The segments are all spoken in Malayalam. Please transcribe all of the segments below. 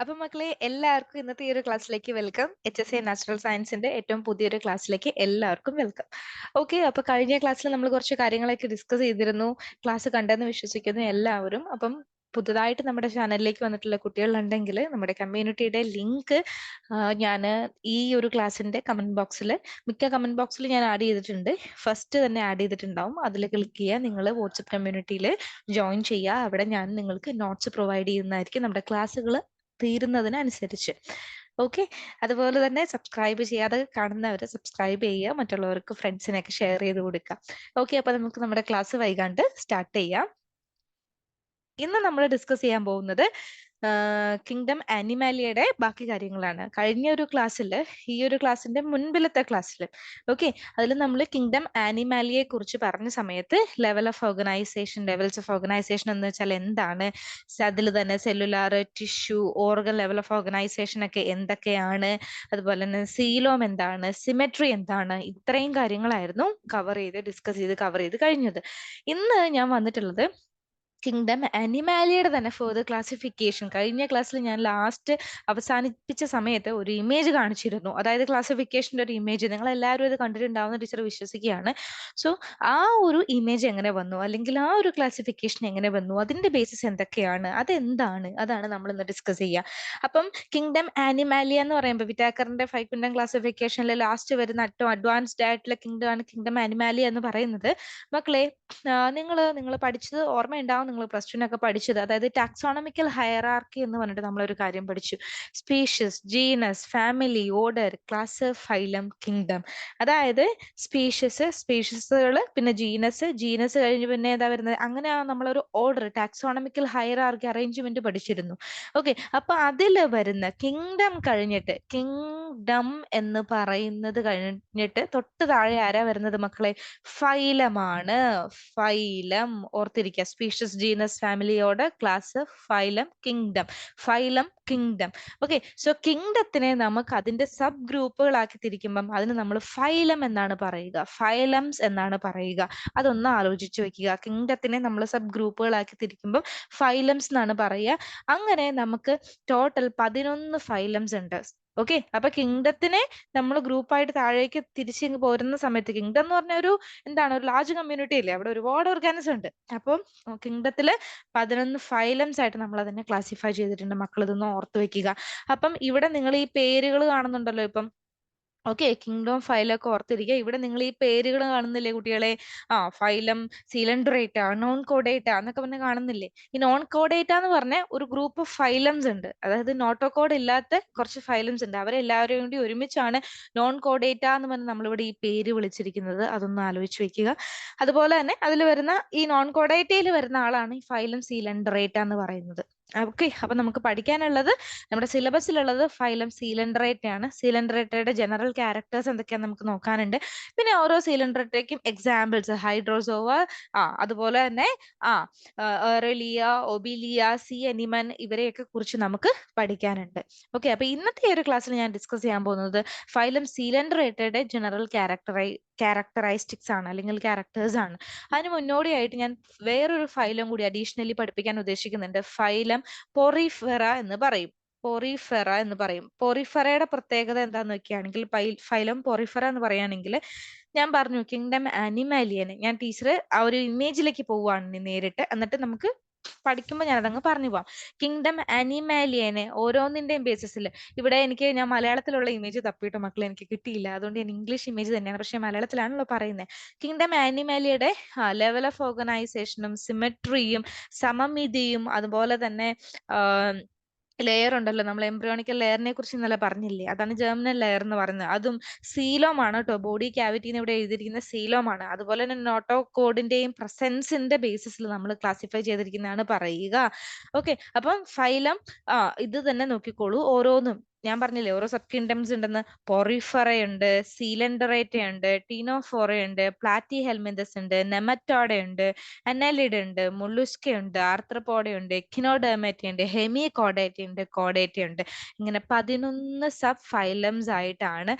അപ്പൊ മക്കളെ എല്ലാവർക്കും ഇന്നത്തെ ഈ ഒരു ക്ലാസ്സിലേക്ക് welcome H S A natural സയൻസിന്റെ ഏറ്റവും പുതിയൊരു ക്ലാസ്സിലേക്ക് എല്ലാവർക്കും വെൽക്കം ഓക്കെ അപ്പൊ കഴിഞ്ഞ ക്ലാസ്സിൽ നമ്മൾ കുറച്ച് കാര്യങ്ങളൊക്കെ ഡിസ്കസ് ചെയ്തിരുന്നു. ക്ലാസ് കണ്ടെന്ന് വിശ്വസിക്കുന്നു എല്ലാവരും. അപ്പം പുതുതായിട്ട് നമ്മുടെ ചാനലിലേക്ക് വന്നിട്ടുള്ള കുട്ടികളുണ്ടെങ്കിൽ നമ്മുടെ കമ്മ്യൂണിറ്റിയുടെ ലിങ്ക് ഞാൻ ഈ ഒരു ക്ലാസ്സിന്റെ കമന്റ് ബോക്സിൽ മിക്ക കമന്റ് ബോക്സിൽ ഞാൻ ആഡ് ചെയ്തിട്ടുണ്ട്. ഫസ്റ്റ് തന്നെ ആഡ് ചെയ്തിട്ടുണ്ടാവും. അതിൽ ക്ലിക്ക് ചെയ്യുക. നിങ്ങൾ വാട്സപ്പ് കമ്മ്യൂണിറ്റിയിൽ ജോയിൻ ചെയ്യുക. അവിടെ ഞാൻ നിങ്ങൾക്ക് നോട്ട്സ് പ്രൊവൈഡ് ചെയ്യുന്നതായിരിക്കും. നമ്മുടെ ക്ലാസ്സുകൾ തീരുന്നതിനനുസരിച്ച്. ഓക്കെ? അതുപോലെ തന്നെ സബ്സ്ക്രൈബ് ചെയ്യാതെ കാണുന്നവരെ സബ്സ്ക്രൈബ് ചെയ്യുക മറ്റുള്ളവർക്ക് ഫ്രണ്ട്സിനൊക്കെ ഷെയർ ചെയ്ത് കൊടുക്കുക. ഓക്കെ അപ്പൊ നമുക്ക് നമ്മുടെ ക്ലാസ് വൈകാണ്ട് സ്റ്റാർട്ട് ചെയ്യാം. ഇന്ന് നമ്മൾ ഡിസ്കസ് ചെയ്യാൻ പോകുന്നത് കിങ്ഡം ആനിമാലിയയുടെ ബാക്കി കാര്യങ്ങളാണ്. കഴിഞ്ഞ ഒരു ക്ലാസ്സിൽ ഈ ഒരു ക്ലാസ്സിന്റെ മുൻപിലത്തെ ക്ലാസ്സിൽ ഓക്കെ അതിൽ നമ്മൾ കിങ്ഡം ആനിമാലിയെ കുറിച്ച് പറഞ്ഞ സമയത്ത് level of organisation levels of organisation എന്ന് വെച്ചാൽ എന്താണ്? അതിൽ തന്നെ cellular tissue organ level of organisation ഒക്കെ എന്തൊക്കെയാണ്? അതുപോലെ തന്നെ സീലോം എന്താണ്? സിമെട്രി എന്താണ്? ഇത്രയും കാര്യങ്ങളായിരുന്നു കവർ ചെയ്ത് ഡിസ്കസ് ചെയ്ത് കവർ ചെയ്ത് കഴിഞ്ഞത്. ഇന്ന് ഞാൻ വന്നിട്ടുള്ളത് കിങ്ഡം അനിമാലിയുടെ തന്നെ ഫെർദർ ക്ലാസിഫിക്കേഷൻ കഴിഞ്ഞ ക്ലാസ്സിൽ ഞാൻ ലാസ്റ്റ് അവസാനിപ്പിച്ച സമയത്ത് ഒരു ഇമേജ് കാണിച്ചിരുന്നു. അതായത് ക്ലാസിഫിക്കേഷന്റെ ഒരു ഇമേജ് നിങ്ങൾ എല്ലാവരും ഇത് കണ്ടിട്ടുണ്ടാവുന്ന ടീച്ചർ വിശ്വസിക്കുകയാണ്. സോ ആ ഒരു ഇമേജ് എങ്ങനെ വന്നു? അല്ലെങ്കിൽ ആ ഒരു ക്ലാസിഫിക്കേഷൻ എങ്ങനെ വന്നു? അതിന്റെ ബേസിസ് എന്തൊക്കെയാണ്? അതെന്താണ്? അതാണ് നമ്മൾ ഇന്ന് ഡിസ്കസ് ചെയ്യുക അപ്പം കിങ്ഡം ആനിമാലിയ എന്ന് പറയുമ്പോൾ വിറ്റാക്കറിന്റെ ഫൈവ് കിങ്ഡം ക്ലാസിഫിക്കേഷനിൽ ലാസ്റ്റ് വരുന്ന ഏറ്റവും അഡ്വാൻസ്ഡ് ആയിട്ടുള്ള കിങ്ഡം ആണ് കിങ്ഡം ആനിമാലിയ എന്ന് പറയുന്നത്. മക്കളെ നിങ്ങൾ നിങ്ങൾ പഠിച്ചത് ഓർമ്മയുണ്ടാവും നിങ്ങൾ പ്ലസ് ടു ഒക്കെ പഠിച്ചത്. അതായത് ടാക്സോണമിക്കൽ ഹയറാർക്കി എന്ന് പറഞ്ഞിട്ട് നമ്മളൊരു കാര്യം പഠിച്ചു. Species genus family order class phylum kingdom അതായത് സ്പീഷ്യസ് സ്പീഷ്യസുകൾ പിന്നെ ജീനസ് ജീനസ് കഴിഞ്ഞ് പിന്നെ ഏതാ വരുന്നത്? അങ്ങനെ നമ്മളൊരു ഓർഡർ ടാക്സോണമിക്കൽ ഹയറാർക്കി അറേഞ്ച്മെന്റ് പഠിച്ചിരുന്നു. ഓക്കെ അപ്പൊ അതിൽ വരുന്ന കിങ്ഡം കഴിഞ്ഞിട്ട് കിങ്ഡം എന്ന് പറയുന്നത് കഴിഞ്ഞിട്ട് തൊട്ട് താഴെ ആരാ വരുന്നത് മക്കളെ? ഫൈലമാണ്. ഫൈലം ഓർത്തിരിക്കുക. Species genus ഫാമിലിയോട് class phylum kingdom phylum kingdom okay so കിങ്ഡത്തിനെ നമുക്ക് അതിന്റെ സബ് ഗ്രൂപ്പുകളാക്കി തിരിക്കുമ്പം അതിന് നമ്മൾ ഫൈലം എന്നാണ് പറയുക. ഫൈലംസ് എന്നാണ് പറയുക. അതൊന്ന് ആലോചിച്ചു വെക്കുക. കിങ്ഡത്തിനെ നമ്മൾ സബ് ഗ്രൂപ്പുകളാക്കി തിരിക്കുമ്പം ഫൈലംസ് എന്നാണ് പറയുക. അങ്ങനെ നമുക്ക് ടോട്ടൽ പതിനൊന്ന് ഫൈലംസ് ഉണ്ട്. ഓക്കെ. അപ്പൊ കിങ്ഡത്തിനെ നമ്മൾ ഗ്രൂപ്പായിട്ട് താഴേക്ക് തിരിച്ച് പോരുന്ന സമയത്ത് കിങ്ഡം എന്ന് പറഞ്ഞ ഒരു എന്താണ് ഒരു ലാർജ് കമ്മ്യൂണിറ്റി അല്ലേ അവിടെ ഒരുപാട് ഓർഗാനിസം ഉണ്ട്. അപ്പം കിങ്ഡത്തിൽ പതിനൊന്ന് ഫൈലംസ് ആയിട്ട് നമ്മൾ അതിനെ ക്ലാസിഫൈ ചെയ്തിട്ടുണ്ട്. മക്കൾ ഇതൊന്ന് ഓർത്ത് വെക്കുക. അപ്പം ഇവിടെ നിങ്ങൾ ഈ പേരുകൾ കാണുന്നുണ്ടല്ലോ ഇപ്പം. ഓക്കെ കിങ്ഡം ഫൈലൊക്കെ ഓർത്തിരിക്കുക ഇവിടെ നിങ്ങൾ ഈ പേരുകൾ കാണുന്നില്ലേ കുട്ടികളെ? ആ ഫൈലം സിലിണ്ടറേറ്റ നോൺ കോഡേറ്റ എന്നൊക്കെ പറഞ്ഞ് കാണുന്നില്ലേ? ഈ നോൺ കോഡേറ്റ എന്ന് പറഞ്ഞ ഒരു ഗ്രൂപ്പ് ഓഫ് ഫൈലംസ് ഉണ്ട്. അതായത് നോട്ടോ കോഡ് ഇല്ലാത്ത കുറച്ച് ഫൈലംസ് ഉണ്ട്. അവരെല്ലാവരും കൂടി ഒരുമിച്ചാണ് നോൺ കോഡേറ്റ എന്ന് പറഞ്ഞ് നമ്മളിവിടെ ഈ പേര് വിളിച്ചിരിക്കുന്നത്. അതൊന്ന് ആലോചിച്ച് വെക്കുക. അതുപോലെ തന്നെ അതിൽ വരുന്ന ഈ നോൺ കോഡേറ്റയിൽ വരുന്ന ആളാണ് ഈ ഫൈലം സിലിണ്ടറേറ്റ എന്ന് പറയുന്നത്. ഓക്കെ അപ്പൊ നമുക്ക് പഠിക്കാനുള്ളത് നമ്മുടെ സിലബസിലുള്ളത് ഫൈലം സീലൻഡറേറ്റയാണ് സീലൻഡറേറ്റയുടെ ജനറൽ ക്യാരക്ടേഴ്സ് എന്തൊക്കെയാണ് നമുക്ക് നോക്കാനുണ്ട്. പിന്നെ ഓരോ സീലൻഡറേറ്റയ്ക്കും എക്സാമ്പിൾസ് ഹൈഡ്രോസോവ ആ അതുപോലെ തന്നെ ആ എറലിയ ഒബിലിയ സി അനിമൻ ഇവരെയൊക്കെ കുറിച്ച് നമുക്ക് പഠിക്കാനുണ്ട്. ഓക്കെ അപ്പൊ ഇന്നത്തെ ഒരു ക്ലാസ്സിൽ ഞാൻ ഡിസ്കസ് ചെയ്യാൻ പോകുന്നത് ഫൈലം സീലൻഡറേറ്റയുടെ ജനറൽ ക്യാരക്ടറൈ ക്യാരക്ടറൈസ്റ്റിക്സ് ആണ് അല്ലെങ്കിൽ ക്യാരക്ടേഴ്സ് ആണ്. അതിന് മുന്നോടിയായിട്ട് ഞാൻ വേറൊരു ഫൈലം കൂടി അഡീഷണലി പഠിപ്പിക്കാൻ ഉദ്ദേശിക്കുന്നുണ്ട്. ഫൈലം പൊറിഫെറ എന്ന് പറയും. പൊറിഫെറ എന്ന് പറയും. പൊറിഫെറയുടെ പ്രത്യേകത എന്താന്ന് വെക്കുകയാണെങ്കിൽ ഫൈലം പൊറിഫെറ എന്ന് പറയുകയാണെങ്കിൽ ഞാൻ പറഞ്ഞു കിങ്ഡം അനിമാലിയനെ ഞാൻ ടീച്ചർ ആ ഒരു ഇമേജിലേക്ക് പോവുകയാണ് നേരിട്ട്. എന്നിട്ട് നമുക്ക് പഠിക്കുമ്പോൾ ഞാൻ അതങ്ങ് പറഞ്ഞു പോവാം. കിങ്ഡം അനിമാലിയനെ ഓരോന്നിന്റെയും ബേസിസിൽ ഇവിടെ എനിക്ക് ഞാൻ മലയാളത്തിലുള്ള ഇമേജ് തപ്പിയിട്ട് മക്കളെ എനിക്ക് കിട്ടിയില്ല. അതുകൊണ്ട് ഞാൻ ഇംഗ്ലീഷ് ഇമേജ് തന്നെയാണ് പക്ഷെ മലയാളത്തിലാണല്ലോ പറയുന്നത് കിങ്ഡം ആനിമാലിയുടെ ലെവൽ ഓഫ് ഓർഗനൈസേഷനും സിമെട്രിയും സമമിതിയും അതുപോലെ തന്നെ ലെയർ ഉണ്ടല്ലോ. നമ്മൾ എംബ്രിയോണിക്കൽ ലെയറിനെ കുറിച്ച് ഇന്നലെ പറഞ്ഞില്ലേ? അതാണ് ജെർമിനൽ ലെയർ എന്ന് പറയുന്നത്. അതും ആണ് കേട്ടോ. ബോഡി ക്യാവിറ്റിന്ന് ഇവിടെ എഴുതിയിരിക്കുന്ന സീലോമാണ് അതുപോലെ തന്നെ നോട്ടോ കോഡിന്റെയും പ്രസൻസിന്റെ ബേസിസിൽ നമ്മൾ ക്ലാസിഫൈ ചെയ്തിരിക്കുന്നതാണ് പറയുക. ഓക്കെ അപ്പം ഫൈലം ഇത് തന്നെ നോക്കിക്കോളൂ ഓരോന്നും. ഞാൻ പറഞ്ഞില്ലേ ഓരോ സബ് കിങ്ഡംസ് ഉണ്ടെന്ന് പൊറിഫറ ഉണ്ട് സീലൻഡറേറ്റ ഉണ്ട് ടീനോഫോറ ഉണ്ട് പ്ലാറ്റി ഹെൽമിന്തസ് ഉണ്ട് നെമറ്റോഡ ഉണ്ട് അനലിഡ് ഉണ്ട് മുള്ളുസ്ക ഉണ്ട് ആർത്രപോഡ ഉണ്ട് എക്കിനോഡെർമേറ്റ ഉണ്ട് ഹെമി കോഡേറ്റ ഉണ്ട് കോഡേറ്റ ഉണ്ട് ഇങ്ങനെ പതിനൊന്ന് സബ് ഫൈലംസ് ആയിട്ടാണ്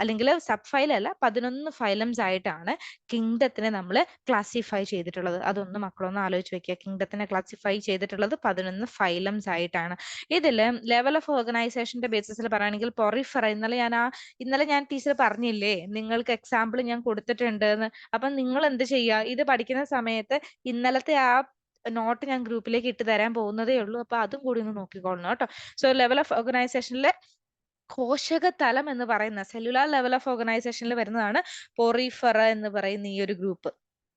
അല്ലെങ്കിൽ സബ് ഫൈൽ അല്ല പതിനൊന്ന് ഫൈലംസ് ആയിട്ടാണ് കിങ്ഡത്തിനെ നമ്മൾ ക്ലാസിഫൈ ചെയ്തിട്ടുള്ളത്. അതൊന്ന് മക്കളൊന്ന് ആലോചിച്ച് വെക്കുക. കിങ്ഡത്തിനെ ക്ലാസിഫൈ ചെയ്തിട്ടുള്ളത് പതിനൊന്ന് ഫൈലംസ് ആയിട്ടാണ്. ഇതിൽ ലെവൽ ഓഫ് ഓർഗനൈസേഷന്റെ ബേസിസിൽ പറയുകയാണെങ്കിൽ പൊറിഫറ ഇന്നലെ ഞാൻ ആ ഇന്നലെ ഞാൻ ടീച്ചർ പറഞ്ഞില്ലേ നിങ്ങൾക്ക് എക്സാമ്പിൾ ഞാൻ കൊടുത്തിട്ടുണ്ട് എന്ന് അപ്പൊ നിങ്ങൾ എന്ത് ചെയ്യുക ഇത് പഠിക്കുന്ന സമയത്ത് ഇന്നലത്തെ ആ നോട്ട് ഞാൻ ഗ്രൂപ്പിലേക്ക് ഇട്ട് തരാൻ പോകുന്നതേ ഉള്ളൂ. അപ്പൊ അതും കൂടി ഒന്ന് നോക്കിക്കോളണം കേട്ടോ. സോ ലെവൽ ഓഫ് ഓർഗനൈസേഷനിലെ കോശക തലം എന്ന് പറയുന്ന സെല്ലുലാർ ലെവൽ ഓഫ് ഓർഗനൈസേഷനിൽ വരുന്നതാണ് പോറിഫറ എന്ന് പറയുന്ന ഈ ഒരു ഗ്രൂപ്പ്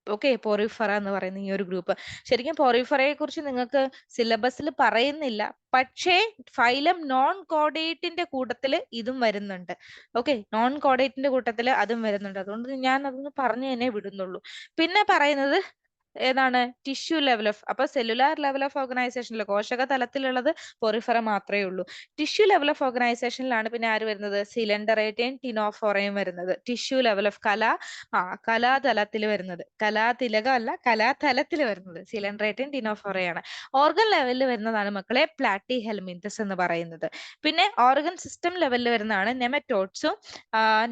ഓക്കെ പോറിഫറ എന്ന് പറയുന്ന ഈ ഒരു ഗ്രൂപ്പ്. ശരിക്കും പോറിഫറയെ കുറിച്ച് നിങ്ങൾക്ക് സിലബസിൽ പറയുന്നില്ല. പക്ഷേ ഫൈലം നോൺ കോഡേറ്റിന്റെ കൂട്ടത്തിൽ ഇതും വരുന്നുണ്ട്. ഓക്കെ നോൺ കോഡേറ്റിന്റെ കൂട്ടത്തിൽ അതും വരുന്നുണ്ട്. അതുകൊണ്ട് ഞാൻ അതൊന്ന് പറഞ്ഞു തന്നെ വിടുന്നുള്ളൂ. പിന്നെ പറയുന്നത് ഏതാണ്? ടിഷ്യൂ ലെവൽ ഓഫ് അപ്പൊ സെല്ലുലാർ ലെവൽ ഓഫ് ഓർഗനൈസേഷനിൽ കോശക തലത്തിലുള്ളത് പൊറിഫറ മാത്രമേ ഉള്ളൂ. ടിഷ്യൂ ലെവൽ ഓഫ് ഓർഗനൈസേഷനിലാണ് പിന്നെ ആര് വരുന്നത്? സിലിണ്ടറേറ്റയും ടിനോഫോറയും വരുന്നത്. ടിഷ്യൂ ലെവൽ ഓഫ് കല ആ കലാതലത്തിൽ വരുന്നത്. കലാതിലകം അല്ല കലാതലത്തിൽ വരുന്നത്. സിലിണ്ടറേറ്റയും ടിനോഫോറയാണ് ഓർഗൻ ലെവലിൽ വരുന്നതാണ് മക്കളെ പ്ലാറ്റി ഹെൽമിന്തസ് എന്ന് പറയുന്നത്. പിന്നെ ഓർഗൻ സിസ്റ്റം ലെവലിൽ വരുന്നതാണ് നെമറ്റോഡ്സും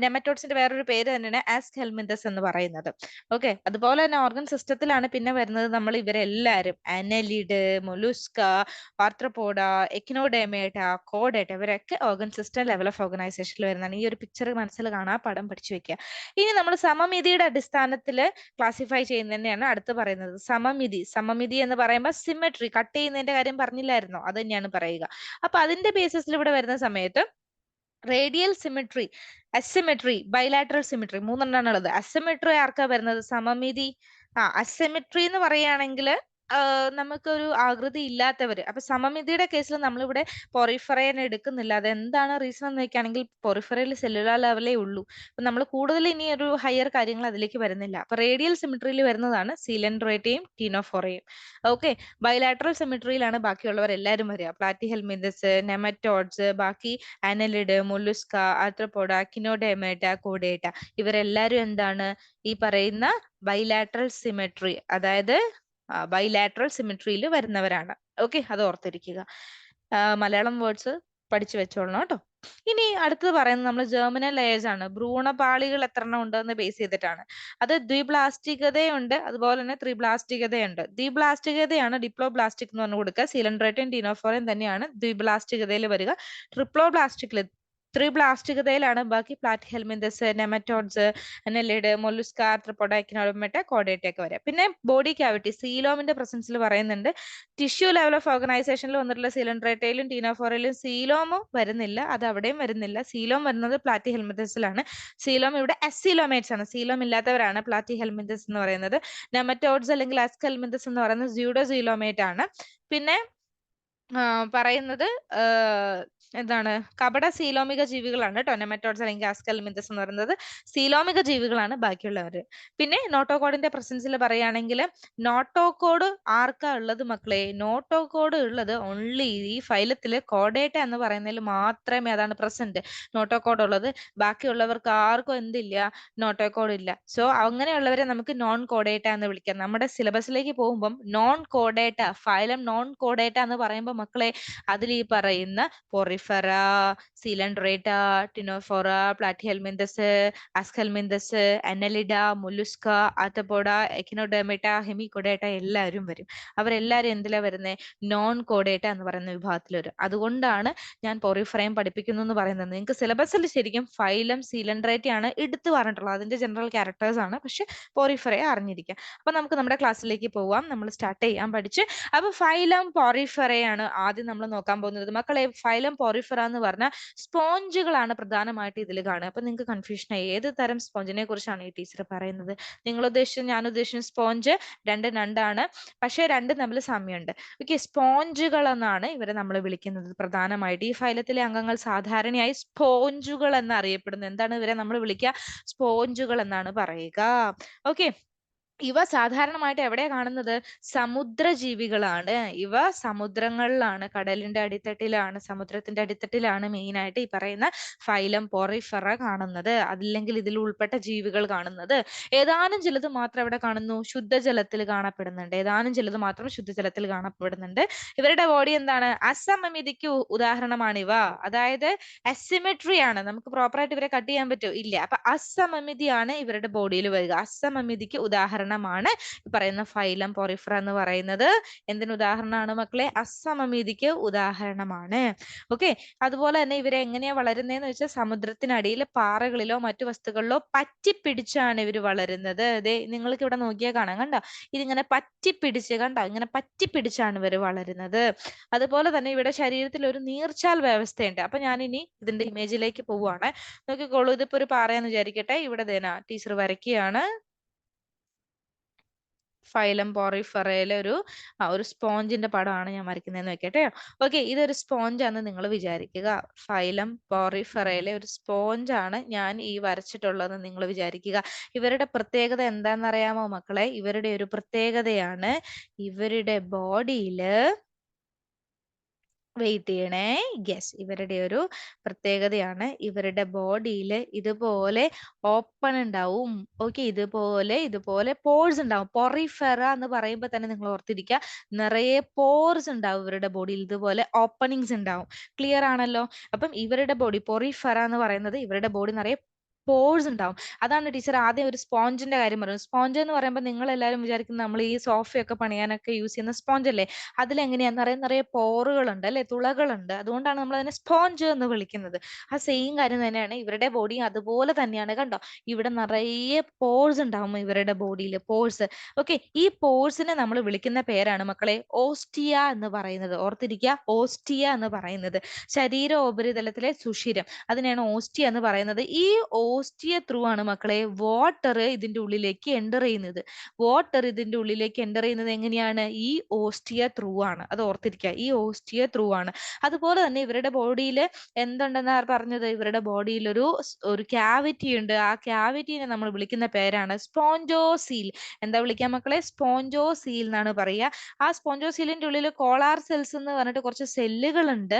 നെമറ്റോഡ്സിന്റെ വേറൊരു പേര് തന്നെയാണ് ആസ് ഹെൽമിന്തസ് എന്ന് പറയുന്നത്. ഓക്കെ അതുപോലെ തന്നെ ഓർഗൻ സിസ്റ്റത്തിലാണ് പിന്നെ വരുന്നത് നമ്മൾ ഇവരെല്ലാരും അനലിഡ് മൊലുസ്ക പാർത്രപോഡ എക്നോഡേമേട്ട കോഡേട്ട ഇവരൊക്കെ ഓർഗൻ സിസ്റ്റം ലെവൽ ഓഫ് ഓർഗനൈസേഷനിൽ വരുന്നതാണ്. ഈ ഒരു പിക്ചർ മനസ്സിൽ കാണാൻ പടം പഠിച്ചു വെക്കുക. ഇനി നമ്മൾ സമമിതിയുടെ അടിസ്ഥാനത്തിൽ ക്ലാസിഫൈ ചെയ്യുന്നത് തന്നെയാണ് അടുത്ത് പറയുന്നത്. സമമിതി. സമമിതി എന്ന് പറയുമ്പോൾ സിമെട്രി കട്ട് ചെയ്യുന്നതിന്റെ കാര്യം പറഞ്ഞില്ലായിരുന്നോ? അത് തന്നെയാണ് പറയുക. അപ്പൊ അതിന്റെ ബേസിസിൽ ഇവിടെ വരുന്ന സമയത്ത് radial symmetry asymmetry bilateral symmetry മൂന്നെണ്ണമാണുള്ളത് asymmetry ആർക്കാ വരുന്നത്? സമമിതി ആ അസിമെട്രി എന്ന് പറയുകയാണെങ്കിൽ നമുക്കൊരു ആകൃതി ഇല്ലാത്തവര്. അപ്പൊ സമമിതിയുടെ കേസിൽ നമ്മളിവിടെ പൊറിഫറയൻ എടുക്കുന്നില്ല. അത് എന്താണ് റീസൺ എന്ന് വെക്കുകയാണെങ്കിൽ പൊറിഫറയിൽ സെല്ലുലാർ ലെവലേ ഉള്ളൂ. അപ്പൊ നമ്മൾ കൂടുതൽ ഇനി ഒരു ഹയർ കാര്യങ്ങൾ അതിലേക്ക് വരുന്നില്ല. അപ്പൊ റേഡിയൽ സിമിട്രിയിൽ വരുന്നതാണ് സീലൻഡ്രേറ്റയും ടീനോഫോറയും. ഓക്കെ ബയലാട്രൽ സിമിട്രിയിലാണ് ബാക്കിയുള്ളവർ എല്ലാവരും വരിക. പ്ലാറ്റി ഹെൽമിതസ് നെമറ്റോഡ്സ് ബാക്കി അനലിഡ് മുല്ലുസ്ക ആത്രപ്പോഡ കിനോഡേമേറ്റ കോഡേറ്റ ഇവരെല്ലാരും എന്താണ് ഈ പറയുന്ന ബൈലാട്രൽ സിമെട്രി അതായത് ബൈലാറ്ററൽ സിമിട്രിയിൽ വരുന്നവരാണ്. ഓക്കെ അത് ഓർത്തിരിക്കുക. മലയാളം വേർഡ്സ് പഠിച്ചു വെച്ചോളണം കേട്ടോ. ഇനി അടുത്തത് പറയുന്നത് നമ്മൾ ജേർമിനൽ ലെയേഴ്സ് ആണ്. ഭ്രൂണപാളികൾ എത്ര എണ്ണം ഉണ്ടെന്ന് ബേസ് ചെയ്തിട്ടാണ്. അത് ദ്വിപ്ലാസ്റ്റികതയുണ്ട് അതുപോലെ തന്നെ ത്രിപ്ലാസ്റ്റികതയുണ്ട് ദ്വിപ്ലാസ്റ്റികതയാണ് ഡിപ്ലോബ്ലാസ്റ്റിക് എന്ന് പറഞ്ഞു കൊടുക്കുക. സിലിണ്ടറേറ്റും ഡിനോഫോറും തന്നെയാണ് ദ്വിപ്ലാസ്റ്റികതയിൽ വരിക. ട്രിപ്ലോബ്ലാസ്റ്റിക്കിൽ ത്രിപ്ലാസ്റ്റികതയിലാണ് ബാക്കി പ്ലാറ്റ് ഹെൽമിന്തസ് നെമറ്റോഡ്സ് നെല്ലിഡ് മൊലുസ്ക ആർത്രപ്പോഡ കോഡേറ്റൊക്കെ വരെ. പിന്നെ ബോഡി ക്യാവിറ്റി സീലോമിന്റെ പ്രസൻസിൽ പറയുന്നുണ്ട്. ടിഷ്യൂ ലെവൽ ഓഫ് ഓർഗനൈസേഷനിൽ വന്നിട്ടുള്ള സീലൻഡ്രേറ്റയിലും ടീനോഫോറയിലും സീലോമും വരുന്നില്ല. അത് അവിടെയും വരുന്നില്ല. സീലോം വരുന്നത് പ്ലാറ്റി ഹെൽമിന്തസിലാണ് സീലോം ഇവിടെ അസിലോമേറ്റ്സ് ആണ്. സീലോം ഇല്ലാത്തവരാണ് പ്ലാറ്റി ഹെൽമിന്തസ് എന്ന് പറയുന്നത്. നെമറ്റോഡ്സ് അല്ലെങ്കിൽ അസ്ക് ഹെൽമിന്തസ് എന്ന് പറയുന്നത് സ്യൂഡോ സീലോമേറ്റ് ആണ്. പിന്നെ പറയുന്നത് എന്താണ്? കപട സീലോമിക ജീവികളാണ് കേട്ടോ നെമറ്റോഡ്സ് അല്ലെങ്കിൽ ആസ്കൽമിന്തസ് എന്ന് പറയുന്നത്. സീലോമിക ജീവികളാണ് ബാക്കിയുള്ളവർ പിന്നെ നോട്ടോകോഡിന്റെ പ്രസൻസിൽ പറയുകയാണെങ്കിൽ നോട്ടോകോഡ് ആർക്കാ ഉള്ളത് മക്കളെ? നോട്ടോകോഡ് ഉള്ളത് ഓൺലി ഈ ഫൈലത്തിൽ കോഡേറ്റ എന്ന് പറയുന്നതിൽ മാത്രമേ അതാണ് പ്രസന്റ് നോട്ടോകോഡ് ഉള്ളത്. ബാക്കിയുള്ളവർക്ക് ആർക്കും എന്തില്ല? നോട്ടോകോഡ് ഇല്ല. സോ അങ്ങനെയുള്ളവരെ നമുക്ക് നോൺ കോഡേറ്റ എന്ന് വിളിക്കാം. നമ്മുടെ സിലബസിലേക്ക് പോകുമ്പം നോൺ കോഡേറ്റ ഫൈലം നോൺ കോഡേറ്റ എന്ന് പറയുമ്പോൾ മക്കളെ അതിൽ ഈ പറയുന്ന പൊറിഫറ സിലൻഡ്രേറ്റ ടിനോഫോറ പ്ലാറ്റിഹെൽമിന്തസ് അസ്കൽമിന്തസ് അനലിഡ മുലുസ്ക ആത്തപ്പോഡ എക്കിനോഡെമേറ്റ ഹെമികൊഡേറ്റ എല്ലാവരും വരും. അവരെല്ലാവരും എന്തിലാ വരുന്നത് നോൺ കോഡേറ്റ എന്ന് പറയുന്ന വിഭാഗത്തിൽ വരും. അതുകൊണ്ടാണ് ഞാൻ പൊറിഫറയും പഠിപ്പിക്കുന്നു എന്ന് പറയുന്നത്. നിങ്ങൾക്ക് സിലബസിൽ ശരിക്കും ഫൈലം സിലൻഡ്രേറ്റ ആണ് എടുത്തു പറഞ്ഞിട്ടുള്ളത്. അതിന്റെ ജനറൽ ക്യാരക്ടേഴ്സ് ആണ്. പക്ഷെ പൊറിഫറയെ അറിഞ്ഞിരിക്കുക അപ്പൊ നമുക്ക് നമ്മുടെ ക്ലാസ്സിലേക്ക് പോവാം. നമ്മൾ സ്റ്റാർട്ട് ചെയ്യാൻ പഠിച്ച്. അപ്പൊ ഫൈലം പൊറിഫറയാണ് ആദ്യം നമ്മൾ നോക്കാൻ പോകുന്നത്. മക്കളെ ഫൈലം പൊറിഫറ എന്ന് പറഞ്ഞ സ്പോഞ്ചുകളാണ് പ്രധാനമായിട്ട് ഇതിൽ കാണുക. അപ്പൊ നിങ്ങൾക്ക് കൺഫ്യൂഷൻ ആയി. ഏത് തരം സ്പോഞ്ചിനെ കുറിച്ചാണ് ഈ ടീച്ചർ പറയുന്നത്? നിങ്ങൾ ഉദ്ദേശിച്ചത് ഞാൻ ഉദ്ദേശിച്ച സ്പോഞ്ച് രണ്ട് രണ്ടാണ് പക്ഷേ രണ്ടും തമ്മിൽ സാമ്യമുണ്ട്. ഓക്കെ സ്പോഞ്ചുകൾ എന്നാണ് ഇവരെ നമ്മൾ വിളിക്കുന്നത് പ്രധാനമായിട്ട്. ഈ ഫൈലത്തിലെ അംഗങ്ങൾ സാധാരണയായി സ്പോഞ്ചുകൾ എന്ന് അറിയപ്പെടുന്നു എന്താണ് ഇവരെ നമ്മൾ വിളിക്കുക? സ്പോഞ്ചുകൾ എന്നാണ് പറയുക. ഓക്കെ ഇവ സാധാരണമായിട്ട് എവിടെയാ കാണുന്നത്? സമുദ്രജീവികളാണ്. ഇവ സമുദ്രങ്ങളിലാണ്. കടലിന്റെ അടിത്തട്ടിലാണ് സമുദ്രത്തിന്റെ അടിത്തട്ടിലാണ് മെയിൻ ആയിട്ട് ഈ പറയുന്ന ഫൈലം പോറിഫറ കാണുന്നത്. അതില്ലെങ്കിൽ ഇതിൽ ഉൾപ്പെട്ട ജീവികൾ കാണുന്നത്. ഏതാനും ചിലത് മാത്രം എവിടെ കാണുന്നു. ശുദ്ധജലത്തിൽ കാണപ്പെടുന്നുണ്ട്. ഏതാനും ചിലത് മാത്രം ശുദ്ധജലത്തിൽ കാണപ്പെടുന്നുണ്ട്. ഇവരുടെ ബോഡി എന്താണ്? അസമമിതിക്ക് ഉദാഹരണമാണ് ഇവ. അതായത് അസിമെട്രി ആണ്. നമുക്ക് പ്രോപ്പറായിട്ട് ഇവരെ കട്ട് ചെയ്യാൻ പറ്റുമോ? ഇല്ല. അപ്പൊ അസമമിതിയാണ് ഇവരുടെ ബോഡിയിൽ വരിക. അസമമിതിക്ക് ഉദാഹരണമാണ്. പറയുന്ന ഫൈലം പൊറിഫ്ര എന്ന് പറയുന്നത് എന്തിന് ഉദാഹരണമാണ് മക്കളെ? അസമമിതിക്ക് ഉദാഹരണമാണ്. ഓക്കെ അതുപോലെ തന്നെ ഇവരെ എങ്ങനെയാ വളരുന്നതെന്ന് വെച്ചാൽ സമുദ്രത്തിനടിയിൽ പാറകളിലോ മറ്റു വസ്തുക്കളിലോ പറ്റിപ്പിടിച്ചാണ് ഇവർ വളരുന്നത്. അതെ നിങ്ങൾക്ക് ഇവിടെ നോക്കിയാൽ കാണാം. കണ്ടോ? ഇതിങ്ങനെ പറ്റിപ്പിടിച്ച് കണ്ടോ? ഇങ്ങനെ പറ്റിപ്പിടിച്ചാണ് ഇവർ വളരുന്നത്. അതുപോലെ തന്നെ ഇവിടെ ശരീരത്തിൽ ഒരു നീർച്ചാൽ വ്യവസ്ഥയുണ്ട്. അപ്പൊ ഞാൻ ഇനി ഇതിന്റെ ഇമേജിലേക്ക് പോവുകയാണ്. നോക്കിക്കോളൂ. ഇതിപ്പോ ഒരു പാറയെന്ന് വിചാരിക്കട്ടെ. ഇവിടെ ദേന ടീച്ചർ വരയ്ക്കുകയാണ്. ഫൈലം പോറിഫറയിലെ ഒരു ഒരു സ്പോഞ്ചിന്റെ പടമാണ് ഞാൻ വരയ്ക്കുന്നതെന്ന് വെക്കട്ടെ. ഓക്കെ ഇതൊരു സ്പോഞ്ചാന്ന് നിങ്ങൾ വിചാരിക്കുക. ഫൈലം പോറിഫറയിലെ ഒരു സ്പോഞ്ചാണ് ഞാൻ ഈ വരച്ചിട്ടുള്ളതെന്ന് നിങ്ങൾ വിചാരിക്കുക. ഇവരുടെ പ്രത്യേകത എന്താണെന്നറിയാമോ മക്കളെ? ഇവരുടെ ഒരു പ്രത്യേകതയാണ് ഇവരുടെ ബോഡിയിൽ വെയിറ്റ് ചെയ്യണേ. യെസ് ഇവരുടെ ഒരു പ്രത്യേകതയാണ്. ഇവരുടെ ബോഡിയിൽ ഇതുപോലെ ഓപ്പൺ ഉണ്ടാവും. ഓക്കെ ഇതുപോലെ ഇതുപോലെ പോഴ്സ് ഉണ്ടാവും. പൊറിഫെറ എന്ന് പറയുമ്പോൾ തന്നെ നിങ്ങൾ ഓർത്തിരിക്കുക. നിറയെ പോർസ് ഉണ്ടാവും ഇവരുടെ ബോഡിയിൽ ഇതുപോലെ ഓപ്പണിങ്സ് ഉണ്ടാവും. ക്ലിയർ ആണല്ലോ? അപ്പം ഇവരുടെ ബോഡി പൊറിഫെറ എന്ന് പറയുന്നത് ഇവരുടെ ബോഡി നിറയെ പോഴ്സ് ഉണ്ടാവും. അതാണ് ടീച്ചർ ആദ്യം ഒരു സ്പോഞ്ചിന്റെ കാര്യം പറയുന്നത് സ്പോഞ്ച് എന്ന് പറയുമ്പോൾ നിങ്ങൾ എല്ലാവരും വിചാരിക്കുന്നത് നമ്മൾ ഈ സോഫയൊക്കെ പണിയാനൊക്കെ യൂസ് ചെയ്യുന്ന സ്പോഞ്ച് അല്ലേ? അതിലെങ്ങനെയാന്ന് നിറയെ നിറയെ പോറുകളുണ്ട് അല്ലെ? തുളകളുണ്ട്. അതുകൊണ്ടാണ് നമ്മൾ അതിനെ സ്പോഞ്ച് എന്ന് വിളിക്കുന്നത്. ആ സെയിം കാര്യം തന്നെയാണ് ഇവരുടെ ബോഡി അതുപോലെ തന്നെയാണ്. കണ്ടോ? ഇവിടെ നിറയെ പോഴ്സ് ഉണ്ടാവും ഇവരുടെ ബോഡിയിൽ പോഴ്സ് ഓക്കെ ഈ പോഴ്സിനെ നമ്മൾ വിളിക്കുന്ന പേരാണ് മക്കളെ ഓസ്റ്റിയ എന്ന് പറയുന്നത്. ഓർത്തിരിക്കുക ഓസ്റ്റിയ എന്ന് പറയുന്നത്. ശരീര ഉപരിതലത്തിലെ സുഷിരം. അതിനെയാണ് ഓസ്റ്റിയ എന്ന് പറയുന്നത്. ഈ ഓസ്റ്റിയ ത്രൂ ആണ് മക്കളെ. വാട്ടർ ഇതിന്റെ ഉള്ളിലേക്ക് എന്റർ ചെയ്യുന്നത്. വാട്ടർ ഇതിന്റെ ഉള്ളിലേക്ക് എന്റർ ചെയ്യുന്നത് എങ്ങനെയാണ്? ഈ ഓസ്റ്റിയ ത്രൂ ആണ്. അത് ഓർത്തിരിക്കുക. ഈ ഓസ്റ്റിയ ത്രൂ ആണ്. അതുപോലെ തന്നെ ഇവരുടെ ബോഡിയിൽ എന്തുണ്ടെന്നാ പറഞ്ഞത്? ഇവരുടെ ബോഡിയിൽ ഒരു ഒരു ക്യാവിറ്റി ഉണ്ട്. ആ ക്യാവിറ്റിനെ നമ്മൾ വിളിക്കുന്ന പേരാണ് സ്പോഞ്ചോസീൽ എന്താ വിളിക്കുക മക്കളെ? സ്പോഞ്ചോസീൽ എന്നാണ് പറയുക. ആ സ്പോഞ്ചോസീലിന്റെ ഉള്ളിൽ കോളാർ സെൽസ് എന്ന് പറഞ്ഞിട്ട് കുറച്ച് സെല്ലുകൾ ഉണ്ട്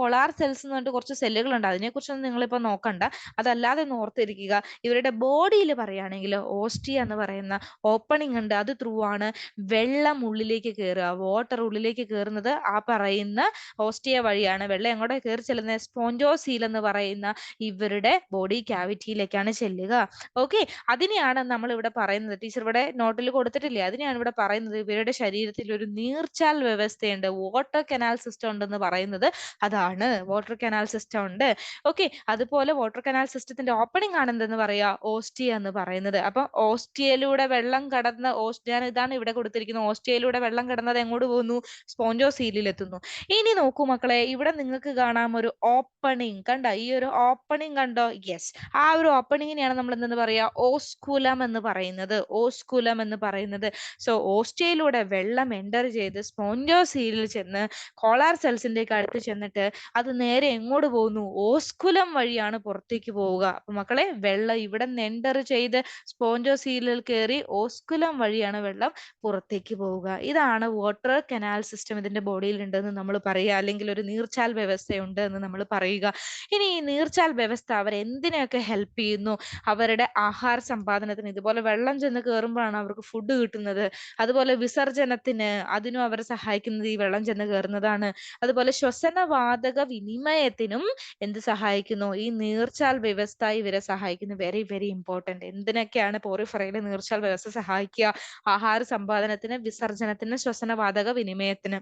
കൊളാർ സെൽസ് എന്ന് പറഞ്ഞിട്ട് കുറച്ച് സെല്ലുകൾ ഉണ്ട് അതിനെ കുറിച്ചൊന്നും നിങ്ങളിപ്പോ നോക്കണ്ട. അതല്ലാതെ ഒന്ന് ഓർത്തിരിക്കുക. ഇവരുടെ ബോഡിയിൽ പറയുകയാണെങ്കിൽ ഓസ്റ്റിയ എന്ന് പറയുന്ന ഓപ്പണിംഗ് ഉണ്ട്. അത് ത്രൂ ആണ്. വെള്ളം ഉള്ളിലേക്ക് കയറുക. വാട്ടർ ഉള്ളിലേക്ക് കയറുന്നത് ആ പറയുന്ന ഓസ്റ്റിയ വഴിയാണ്. വെള്ളം എങ്ങോട്ട് കയറി ചെല്ലുന്നത്? സ്പോഞ്ചോസീൽ എന്ന് പറയുന്ന ഇവരുടെ ബോഡി ക്യാവിറ്റിയിലേക്കാണ് ചെല്ലുക. ഓക്കെ അതിനെയാണ് നമ്മൾ ഇവിടെ പറയുന്നത്. ടീച്ചർ ഇവിടെ നോട്ടിൽ കൊടുത്തിട്ടില്ലേ? അതിനെയാണ് ഇവിടെ പറയുന്നത്. ഇവരുടെ ശരീരത്തിൽ ഒരു നീർച്ചാൽ വ്യവസ്ഥയുണ്ട്. വാട്ടർ കനാൽ സിസ്റ്റം ഉണ്ടെന്ന് പറയുന്നത് അതാണ്. വാട്ടർ കനാൽ സിസ്റ്റം ഉണ്ട്. ഓക്കെ അതുപോലെ വാട്ടർ കനാൽ സിസ്റ്റത്തിന്റെ ഓപ്പണിംഗ് ആണ് എന്തെന്ന് പറയാ? ഓസ്റ്റിയ എന്ന് പറയുന്നത്. അപ്പൊ ഓസ്റ്റിയയിലൂടെ വെള്ളം കടന്ന് ഓസ്ട്രിയ ഇതാണ് ഇവിടെ കൊടുത്തിരിക്കുന്നത്. ഓസ്റ്റിയയിലൂടെ വെള്ളം കടന്നത് എങ്ങോട്ട് പോകുന്നു? സ്പോഞ്ചോസീലിൽ എത്തുന്നു. ഇനി നോക്കൂ മക്കളെ ഇവിടെ നിങ്ങൾക്ക് കാണാം ഒരു ഓപ്പണിംഗ് കണ്ട? ഈ ഒരു ഓപ്പണിംഗ് കണ്ടോ? യെസ് ആ ഒരു ഓപ്പണിങ്ങിനെയാണ് നമ്മൾ എന്തെന്ന് പറയാ? ഓസ്കുലം എന്ന് പറയുന്നത്. ഓസ്കുലം എന്ന് പറയുന്നത്. സോ ഓസ്റ്റിയയിലൂടെ വെള്ളം എന്റർ ചെയ്ത് സ്പോഞ്ചോ സീലിൽ ചെന്ന് കോളാർ സെൽസിന്റെ അടുത്ത് ചെന്നിട്ട് അത് നേരെ എങ്ങോട്ട് പോകുന്നു? ഓസ്കുലം വഴിയാണ് പുറത്തേക്ക് പോവുക. അപ്പൊ മക്കളെ വെള്ളം ഇവിടെ നിന്ന് ചെയ്ത് സ്പോഞ്ചോ സ്പോഞ്ചോസീലിൽ കയറി ഓസ്കുലം വഴിയാണ് വെള്ളം പുറത്തേക്ക് പോവുക. ഇതാണ് വാട്ടർ കനാൽ സിസ്റ്റം ഇതിന്റെ ബോഡിയിൽ ഉണ്ടെന്ന് നമ്മൾ പറയുക. അല്ലെങ്കിൽ ഒരു നീർച്ചാൽ വ്യവസ്ഥയുണ്ട് എന്ന് നമ്മൾ പറയുക. ഇനി ഈ നീർച്ചാൽ വ്യവസ്ഥ അവർ എന്തിനെയൊക്കെ ഹെൽപ്പ് ചെയ്യുന്നു? അവരുടെ ആഹാര സമ്പാദനത്തിന്. ഇതുപോലെ വെള്ളം ചെന്ന് കയറുമ്പോഴാണ് അവർക്ക് ഫുഡ് കിട്ടുന്നത്. അതുപോലെ വിസർജനത്തിന് അതിനും അവരെ സഹായിക്കുന്നത് ഈ വെള്ളം ചെന്ന് കയറുന്നതാണ് അതുപോലെ ശ്വസനവാതക വിനിമയത്തിനും എന്ത് സഹായിക്കുന്നു? ഈ നീർച്ചാൽ വ്യവസ്ഥ ഇവരെ സഹായിക്കുന്നത് വെരി വെരി ഇമ്പോർട്ടന്റ് എന്തിനൊക്കെയാണ് പോറിഫറയിൽ നീർച്ചാൽ വ്യവസ്ഥ സഹായിക്കുക? ആഹാര സമ്പാദനത്തിന് വിസർജനത്തിന് ശ്വസനവാതക വിനിമയത്തിന്.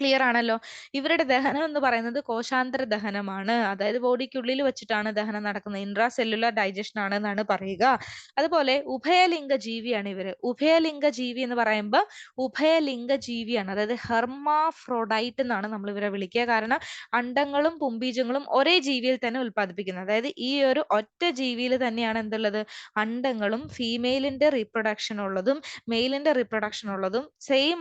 ക്ലിയർ ആണല്ലോ. ഇവരുടെ ദഹനം എന്ന് പറയുന്നത് കോശാന്തര ദഹനമാണ്. അതായത് ബോഡിക്കുള്ളിൽ വെച്ചിട്ടാണ് ദഹനം നടക്കുന്നത്. ഇൻട്രാ സെല്ലുലാർ ഡൈജഷൻ ആണ് എന്നാണ് പറയുക. അതുപോലെ ഉഭയലിംഗ ജീവിയാണ് ഇവർ. ഉഭയലിംഗ ജീവി എന്ന് പറയുമ്പോൾ ഉഭയലിംഗ ജീവിയാണ് അതായത് ഹെർമാഫ്രോഡൈറ്റ് എന്നാണ് നമ്മൾ ഇവരെ വിളിക്കുക. കാരണം അണ്ടങ്ങളും പുംബീജങ്ങളും ഒരേ ജീവിയിൽ തന്നെ ഉൽപ്പാദിപ്പിക്കുന്നത്. അതായത് ഈ ഒരു ഒറ്റ ജീവിയിൽ തന്നെയാണ് എന്തുള്ളത്? അണ്ടങ്ങളും ഫീമെയിലിന്റെ റീപ്രൊഡക്ഷൻ ഉള്ളതും മെയിലിന്റെ റീപ്രൊഡക്ഷൻ ഉള്ളതും സെയിം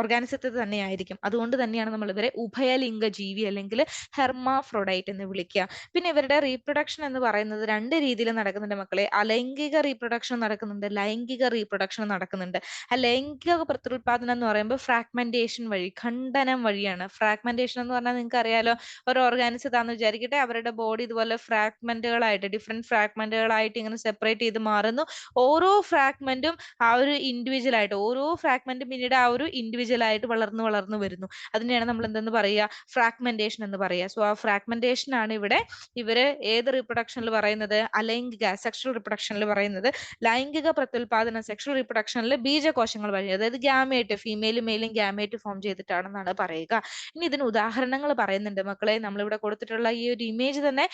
ഓർഗാനിസത്തിൽ തന്നെയായിരിക്കും. അതുകൊണ്ട് തന്നെയാണ് നമ്മൾ ഇവരെ ഉഭയലിംഗ ജീവി അല്ലെങ്കിൽ ഹെർമാഫ്രോഡൈറ്റ് എന്ന് വിളിക്കുക. പിന്നെ ഇവരുടെ റീപ്രൊഡക്ഷൻ എന്ന് പറയുന്നത് രണ്ട് രീതിയിൽ നടക്കുന്നുണ്ട് മക്കളെ. അലൈംഗിക റീപ്രൊഡക്ഷൻ നടക്കുന്നുണ്ട് ലൈംഗിക റീപ്രൊഡക്ഷൻ നടക്കുന്നുണ്ട്. ലൈംഗിക പ്രത്യുൽപാദനം എന്ന് പറയുമ്പോൾ ഫ്രാഗ്മെന്റേഷൻ വഴി ഖണ്ഡനം വഴിയാണ്. ഫ്രാഗ്മെന്റേഷൻ എന്ന് പറഞ്ഞാൽ നിങ്ങൾക്ക് അറിയാലോ ഒരു ഓർഗാനിസം ഓർഗാനിസത്താന്ന് വിചാരിക്കട്ടെ അവരുടെ ബോഡി ഇതുപോലെ ഫ്രാഗ്മെന്റുകളായിട്ട് ഡിഫറെന്റ് ഫ്രാഗ്മെന്റുകളായിട്ട് ഇങ്ങനെ സെപ്പറേറ്റ് ചെയ്ത് മാറുന്നു. ഓരോ ഫ്രാഗ്മെന്റും ആ ഒരു ഇൻഡിവിജ്വൽ ആയിട്ട് ഓരോ ഫ്രാഗ്മെന്റും പിന്നീട് ആ ഒരു ഇൻഡിവിജ്വൽ ആയിട്ട് വളർന്നു വളർന്നു വരുന്നു. അതിനെയാണ് നമ്മൾ എന്തെന്ന് പറയുക? ഫ്രാഗ്മെന്റേഷൻ എന്ന് പറയുക. സോ ആ ഫ്രാഗ്മെന്റേഷൻ ആണ് ഇവിടെ ഇവർ ഏത് റീപ്രൊഡക്ഷനിൽ പറയുന്നത്? അലൈംഗിക സെക്ഷൽ റീപ്രൊഡക്ഷനിൽ പറയുന്നത്. ലൈംഗിക പ്രത്യുൽപാദന സെക്ഷൽ റീപ്രൊഡക്ഷനിൽ ബീജകോശങ്ങൾ വഴി അതായത് ഗ്യാമേറ്റ് ഫീമെയിൽ മെയിലും ഗ്യാമേറ്റ് ഫോം ചെയ്തിട്ടാണെന്നാണ് പറയുക. ഇനി ഇതിന് ഉദാഹരണങ്ങൾ പറയുന്നുണ്ട് മക്കളെ. നമ്മളിവിടെ കൊടുത്തിട്ടുള്ള ഈ ഒരു ഇമേജ് തന്നെ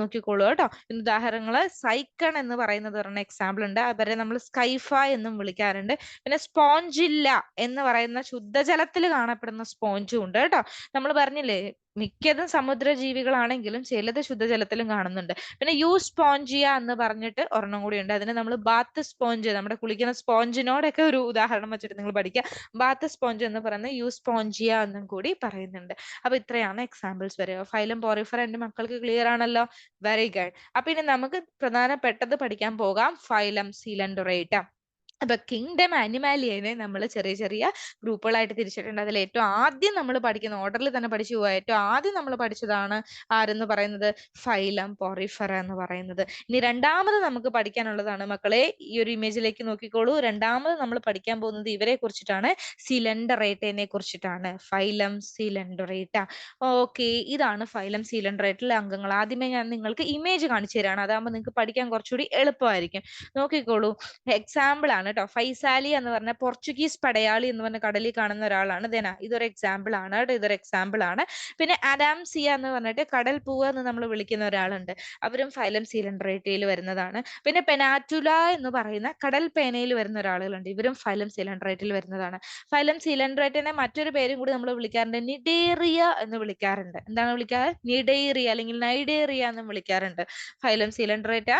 നോക്കിക്കോളൂ കേട്ടോ. ഇതിന് ഉദാഹരണങ്ങൾ സൈക്കൺ എന്ന് പറയുന്നത് പറഞ്ഞ എക്സാമ്പിൾ ഉണ്ട്. അവരെ നമ്മൾ സ്കൈഫ എന്നും വിളിക്കാറുണ്ട്. പിന്നെ സ്പോഞ്ചില്ല എന്ന് പറയുന്ന ശുദ്ധജലത്തിൽ കാണപ്പെടുന്ന സ്പോഞ്ചും ഉണ്ട് കേട്ടോ. നമ്മൾ പറഞ്ഞില്ലേ മിക്കതും സമുദ്ര ജീവികളാണെങ്കിലും ചിലത് ശുദ്ധജലത്തിലും കാണുന്നുണ്ട്. പിന്നെ യു സ്പോഞ്ചിയ എന്ന് പറഞ്ഞിട്ട് ഒരെണ്ണം കൂടി ഉണ്ട്. അതിന് നമ്മൾ ബാത്ത് സ്പോഞ്ച് നമ്മുടെ കുളിക്കുന്ന സ്പോഞ്ചിനോടൊക്കെ ഒരു ഉദാഹരണം വെച്ചിട്ട് നിങ്ങൾ പഠിക്കുക ബാത്ത് സ്പോഞ്ച് എന്ന് പറയുന്നത് യു സ്പോഞ്ചിയ എന്നും കൂടി പറയുന്നുണ്ട്. അപ്പൊ ഇത്രയാണ് എക്സാമ്പിൾസ് വരിക ഫൈലം പോറിഫർ എന്റെ മക്കൾക്ക് ക്ലിയർ ആണല്ലോ? വെരി ഗുഡ് അപ്പൊ ഇനി നമുക്ക് പ്രധാനപ്പെട്ടത് പഠിക്കാൻ പോകാം. Phylum Coelenterata. അപ്പൊ കിങ്ഡം അനിമാലിയനെ നമ്മൾ ചെറിയ ചെറിയ ഗ്രൂപ്പുകളായിട്ട് തിരിച്ചിട്ടുണ്ട്. അതിൽ ഏറ്റവും ആദ്യം നമ്മൾ പഠിക്കുന്ന ഓർഡറിൽ തന്നെ പഠിച്ചു പോവുക ഏറ്റവും ആദ്യം നമ്മൾ പഠിച്ചതാണ് ആരെന്ന് പറയുന്നത്? ഫൈലം പോറിഫറ എന്ന് പറയുന്നത്. ഇനി രണ്ടാമത് നമുക്ക് പഠിക്കാനുള്ളതാണ്. മക്കളെ ഈ ഒരു ഇമേജിലേക്ക് നോക്കിക്കോളൂ. രണ്ടാമത് നമ്മൾ പഠിക്കാൻ പോകുന്നത് ഇവരെ കുറിച്ചിട്ടാണ്. സിലണ്ടറേറ്റനെ കുറിച്ചിട്ടാണ്. Phylum Coelenterata. ഓക്കെ ഇതാണ് ഫൈലം സിലണ്ടറേറ്റിലെ അംഗങ്ങൾ. ആദ്യമേ ഞാൻ നിങ്ങൾക്ക് ഇമേജ് കാണിച്ചു തരാണ്. അതാകുമ്പോൾ നിങ്ങൾക്ക് പഠിക്കാൻ കുറച്ചുകൂടി എളുപ്പമായിരിക്കും. നോക്കിക്കോളൂ. എക്സാമ്പിൾ ആണ് കേട്ടോ ഫൈസാലി എന്ന് പറഞ്ഞ പോർച്ചുഗീസ് പടയാളി എന്ന് പറഞ്ഞ കടലിൽ കാണുന്ന ഒരാളാണ് ദേന. ഇതൊരു എക്സാമ്പിൾ ആണ് കേട്ടോ. ഇതൊരു എക്സാമ്പിൾ ആണ്. പിന്നെ അഡാംസിയ എന്ന് പറഞ്ഞിട്ട് കടൽ പൂവ എന്ന് നമ്മൾ വിളിക്കുന്ന ഒരാളുണ്ട്. അവരും ഫൈലം സിലിണ്ടറേറ്റയിൽ വരുന്നതാണ്. പിന്നെ പെനാറ്റുല എന്ന് പറയുന്ന കടൽ പേനയിൽ വരുന്ന ഒരാളുകളുണ്ട്. ഇവരും ഫൈലം സിലിണ്ടറേറ്റിൽ വരുന്നതാണ്. ഫൈലം സിലിണ്ടറേറ്റിനെ മറ്റൊരു പേരും കൂടി നമ്മൾ വിളിക്കാറുണ്ട്. നിഡേറിയ എന്ന് വിളിക്കാറുണ്ട്. എന്താണ് വിളിക്കാറ്? നിഡേറിയ അല്ലെങ്കിൽ നൈഡേറിയ എന്നും വിളിക്കാറുണ്ട്. ഫൈലം സിലിണ്ടറേറ്റ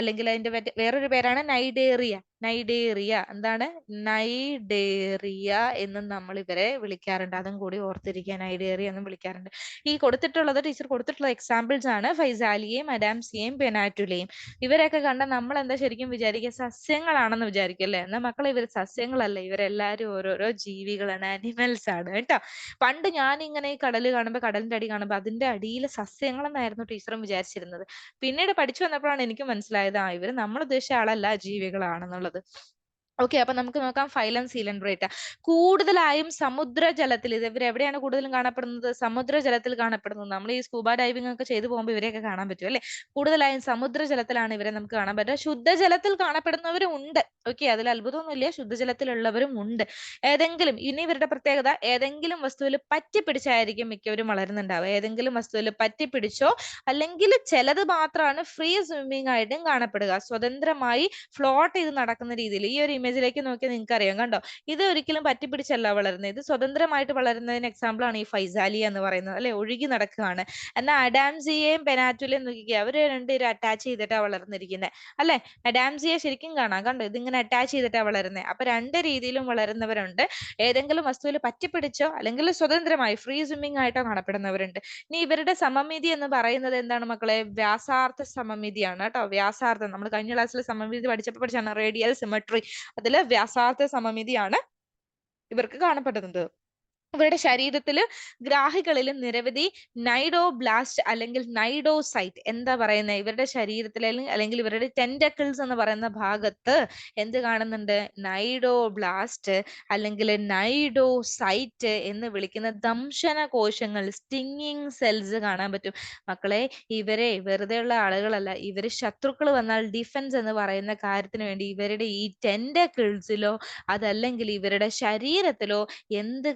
അല്ലെങ്കിൽ അതിന്റെ വേറൊരു പേരാണ് നൈഡേറിയ നൈഡേറിയ. എന്താണ്? നൈഡേറിയ എന്നും നമ്മൾ ഇവരെ വിളിക്കാറുണ്ട്. അതും കൂടി ഓർത്തിരിക്കുക. നൈഡേറിയ എന്നും വിളിക്കാറുണ്ട്. ഈ കൊടുത്തിട്ടുള്ളത് ടീച്ചർ കൊടുത്തിട്ടുള്ള എക്സാമ്പിൾസ് ആണ്. ഫൈസാലിയെയും അഡാംസിയെയും പെനാറ്റുലയും. ഇവരെയൊക്കെ കണ്ട നമ്മൾ എന്താ ശരിക്കും വിചാരിക്കുക? സസ്യങ്ങളാണെന്ന് വിചാരിക്കും അല്ലേ? എന്നാൽ മക്കളെ ഇവർ സസ്യങ്ങളല്ല. ഇവരെല്ലാവരും ഓരോരോ ജീവികളാണ്. ആനിമൽസ് ആണ് കേട്ടോ. പണ്ട് ഞാൻ ഇങ്ങനെ ഈ കടൽ കാണുമ്പോൾ കടലിന്റെ അടി കാണുമ്പോൾ അതിന്റെ അടിയിൽ സസ്യങ്ങളെന്നായിരുന്നു ടീച്ചറും വിചാരിച്ചിരുന്നത്. പിന്നീട് പഠിച്ചു വന്നപ്പോഴാണ് എനിക്ക് മനസ്സിലായത് ആ ഇവർ നമ്മൾ ഉദ്ദേശിച്ച ആളല്ല ജീവികളാണെന്നുള്ളത്. This. ഓക്കെ അപ്പൊ നമുക്ക് നോക്കാം. ഫൈലം സീലൻഡ്രേറ്റ കൂടുതലായും സമുദ്ര ജലത്തിൽ ഇത് ഇവർ എവിടെയാണ് കൂടുതലും കാണപ്പെടുന്നത്? സമുദ്ര ജലത്തിൽ കാണപ്പെടുന്നത്. നമ്മൾ ഈ സ്കൂബ ഡൈവിംഗ് ഒക്കെ ചെയ്തു പോകുമ്പോൾ ഇവരെയൊക്കെ കാണാൻ പറ്റും അല്ലെ? കൂടുതലായും സമുദ്ര ജലത്തിലാണ് ഇവരെ നമുക്ക് കാണാൻ പറ്റുക. ശുദ്ധജലത്തിൽ കാണപ്പെടുന്നവരും ഉണ്ട്. ഓക്കെ അതിൽ അത്ഭുതമൊന്നുമില്ല. ശുദ്ധജലത്തിലുള്ളവരും ഉണ്ട്. ഏതെങ്കിലും ഇനി ഇവരുടെ പ്രത്യേകത ഏതെങ്കിലും വസ്തുവിൽ പറ്റിപ്പിടിച്ചായിരിക്കും മിക്കവരും വളരുന്നുണ്ടാവുക. ഏതെങ്കിലും വസ്തുവിൽ പറ്റിപ്പിടിച്ചോ അല്ലെങ്കിൽ ചിലത് മാത്രമാണ് ഫ്രീ സ്വിമ്മിംഗ് ആയിട്ടും കാണപ്പെടുക. സ്വതന്ത്രമായി ഫ്ലോട്ട് ചെയ്ത് നടക്കുന്ന രീതിയിൽ ഈ ഒരു ഇമേജിലേക്ക് നോക്കിയാൽ നിങ്ങൾക്ക് അറിയാം കണ്ടോ? ഇത് ഒരിക്കലും പറ്റിപ്പിടിച്ചല്ല വളരുന്നത്. ഇത് സ്വതന്ത്രമായിട്ട് വളരുന്നതിന് എക്സാമ്പിൾ ആണ് ഈ ഫൈസാലി എന്ന് പറയുന്നത്. അല്ലെ? ഒഴുകി നടക്കുകയാണ്. എന്നാൽ അഡാംസിയെയും പെനാറ്റുലെയും നോക്കിക്കുക അവർ രണ്ടുപേരും അറ്റാച്ച് ചെയ്തിട്ടാണ് വളർന്നിരിക്കുന്നത് അല്ലെ? അഡാംസിയെ ശരിക്കും കാണാം. കണ്ടോ? ഇതിങ്ങനെ അറ്റാച്ച് ചെയ്തിട്ടാണ് വളരുന്നത് അപ്പൊ രണ്ട് രീതിയിലും വളരുന്നവരുണ്ട്. ഏതെങ്കിലും വസ്തുവിൽ പറ്റിപ്പിടിച്ചോ അല്ലെങ്കിൽ സ്വതന്ത്രമായി ഫ്രീ സ്വിമ്മിങ് ആയിട്ടോ കാണപ്പെടുന്നവരുണ്ട്. ഇനി ഇവരുടെ സമമിതി എന്ന് പറയുന്നത് എന്താണ് മക്കളെ? വ്യാസാർത്ഥ സമമിതിയാണ് കേട്ടോ. വ്യാസാർത്ഥം. നമ്മൾ കഴിഞ്ഞ ക്ലാസ്സിൽ സമമിതി പഠിച്ചപ്പോൾ പഠിച്ചാണ് റേഡിയൽ സിമട്രി അതിൽ വ്യാസാർത്ഥ സമമിതിയാണ് ഇവർക്ക് കാണപ്പെടുന്നത്. ഇവരുടെ ശരീരത്തിൽ ഗ്രാഹികളിൽ നിരവധി നൈഡോ ബ്ലാസ്റ്റ് അല്ലെങ്കിൽ നൈഡോസൈറ്റ് എന്താ പറയുന്നത് ഇവരുടെ ശരീരത്തിൽ അല്ലെങ്കിൽ ഇവരുടെ ടെൻഡക്കിൾസ് എന്ന് പറയുന്ന ഭാഗത്ത് എന്ത് കാണുന്നുണ്ട്? നൈഡോ ബ്ലാസ്റ്റ് അല്ലെങ്കിൽ നൈഡോസൈറ്റ് എന്ന് വിളിക്കുന്ന ദംശന കോശങ്ങൾ സ്റ്റിങ്ങിങ് സെൽസ് കാണാൻ പറ്റും. മക്കളെ ഇവരെ വെറുതെ ഉള്ള ആളുകളല്ല. ഇവർ ശത്രുക്കൾ വന്നാൽ ഡിഫൻസ് എന്ന് പറയുന്ന കാര്യത്തിന് വേണ്ടി ഇവരുടെ ഈ ടെൻഡക്കിൾസിലോ അതല്ലെങ്കിൽ ഇവരുടെ ശരീരത്തിലോ എന്ത്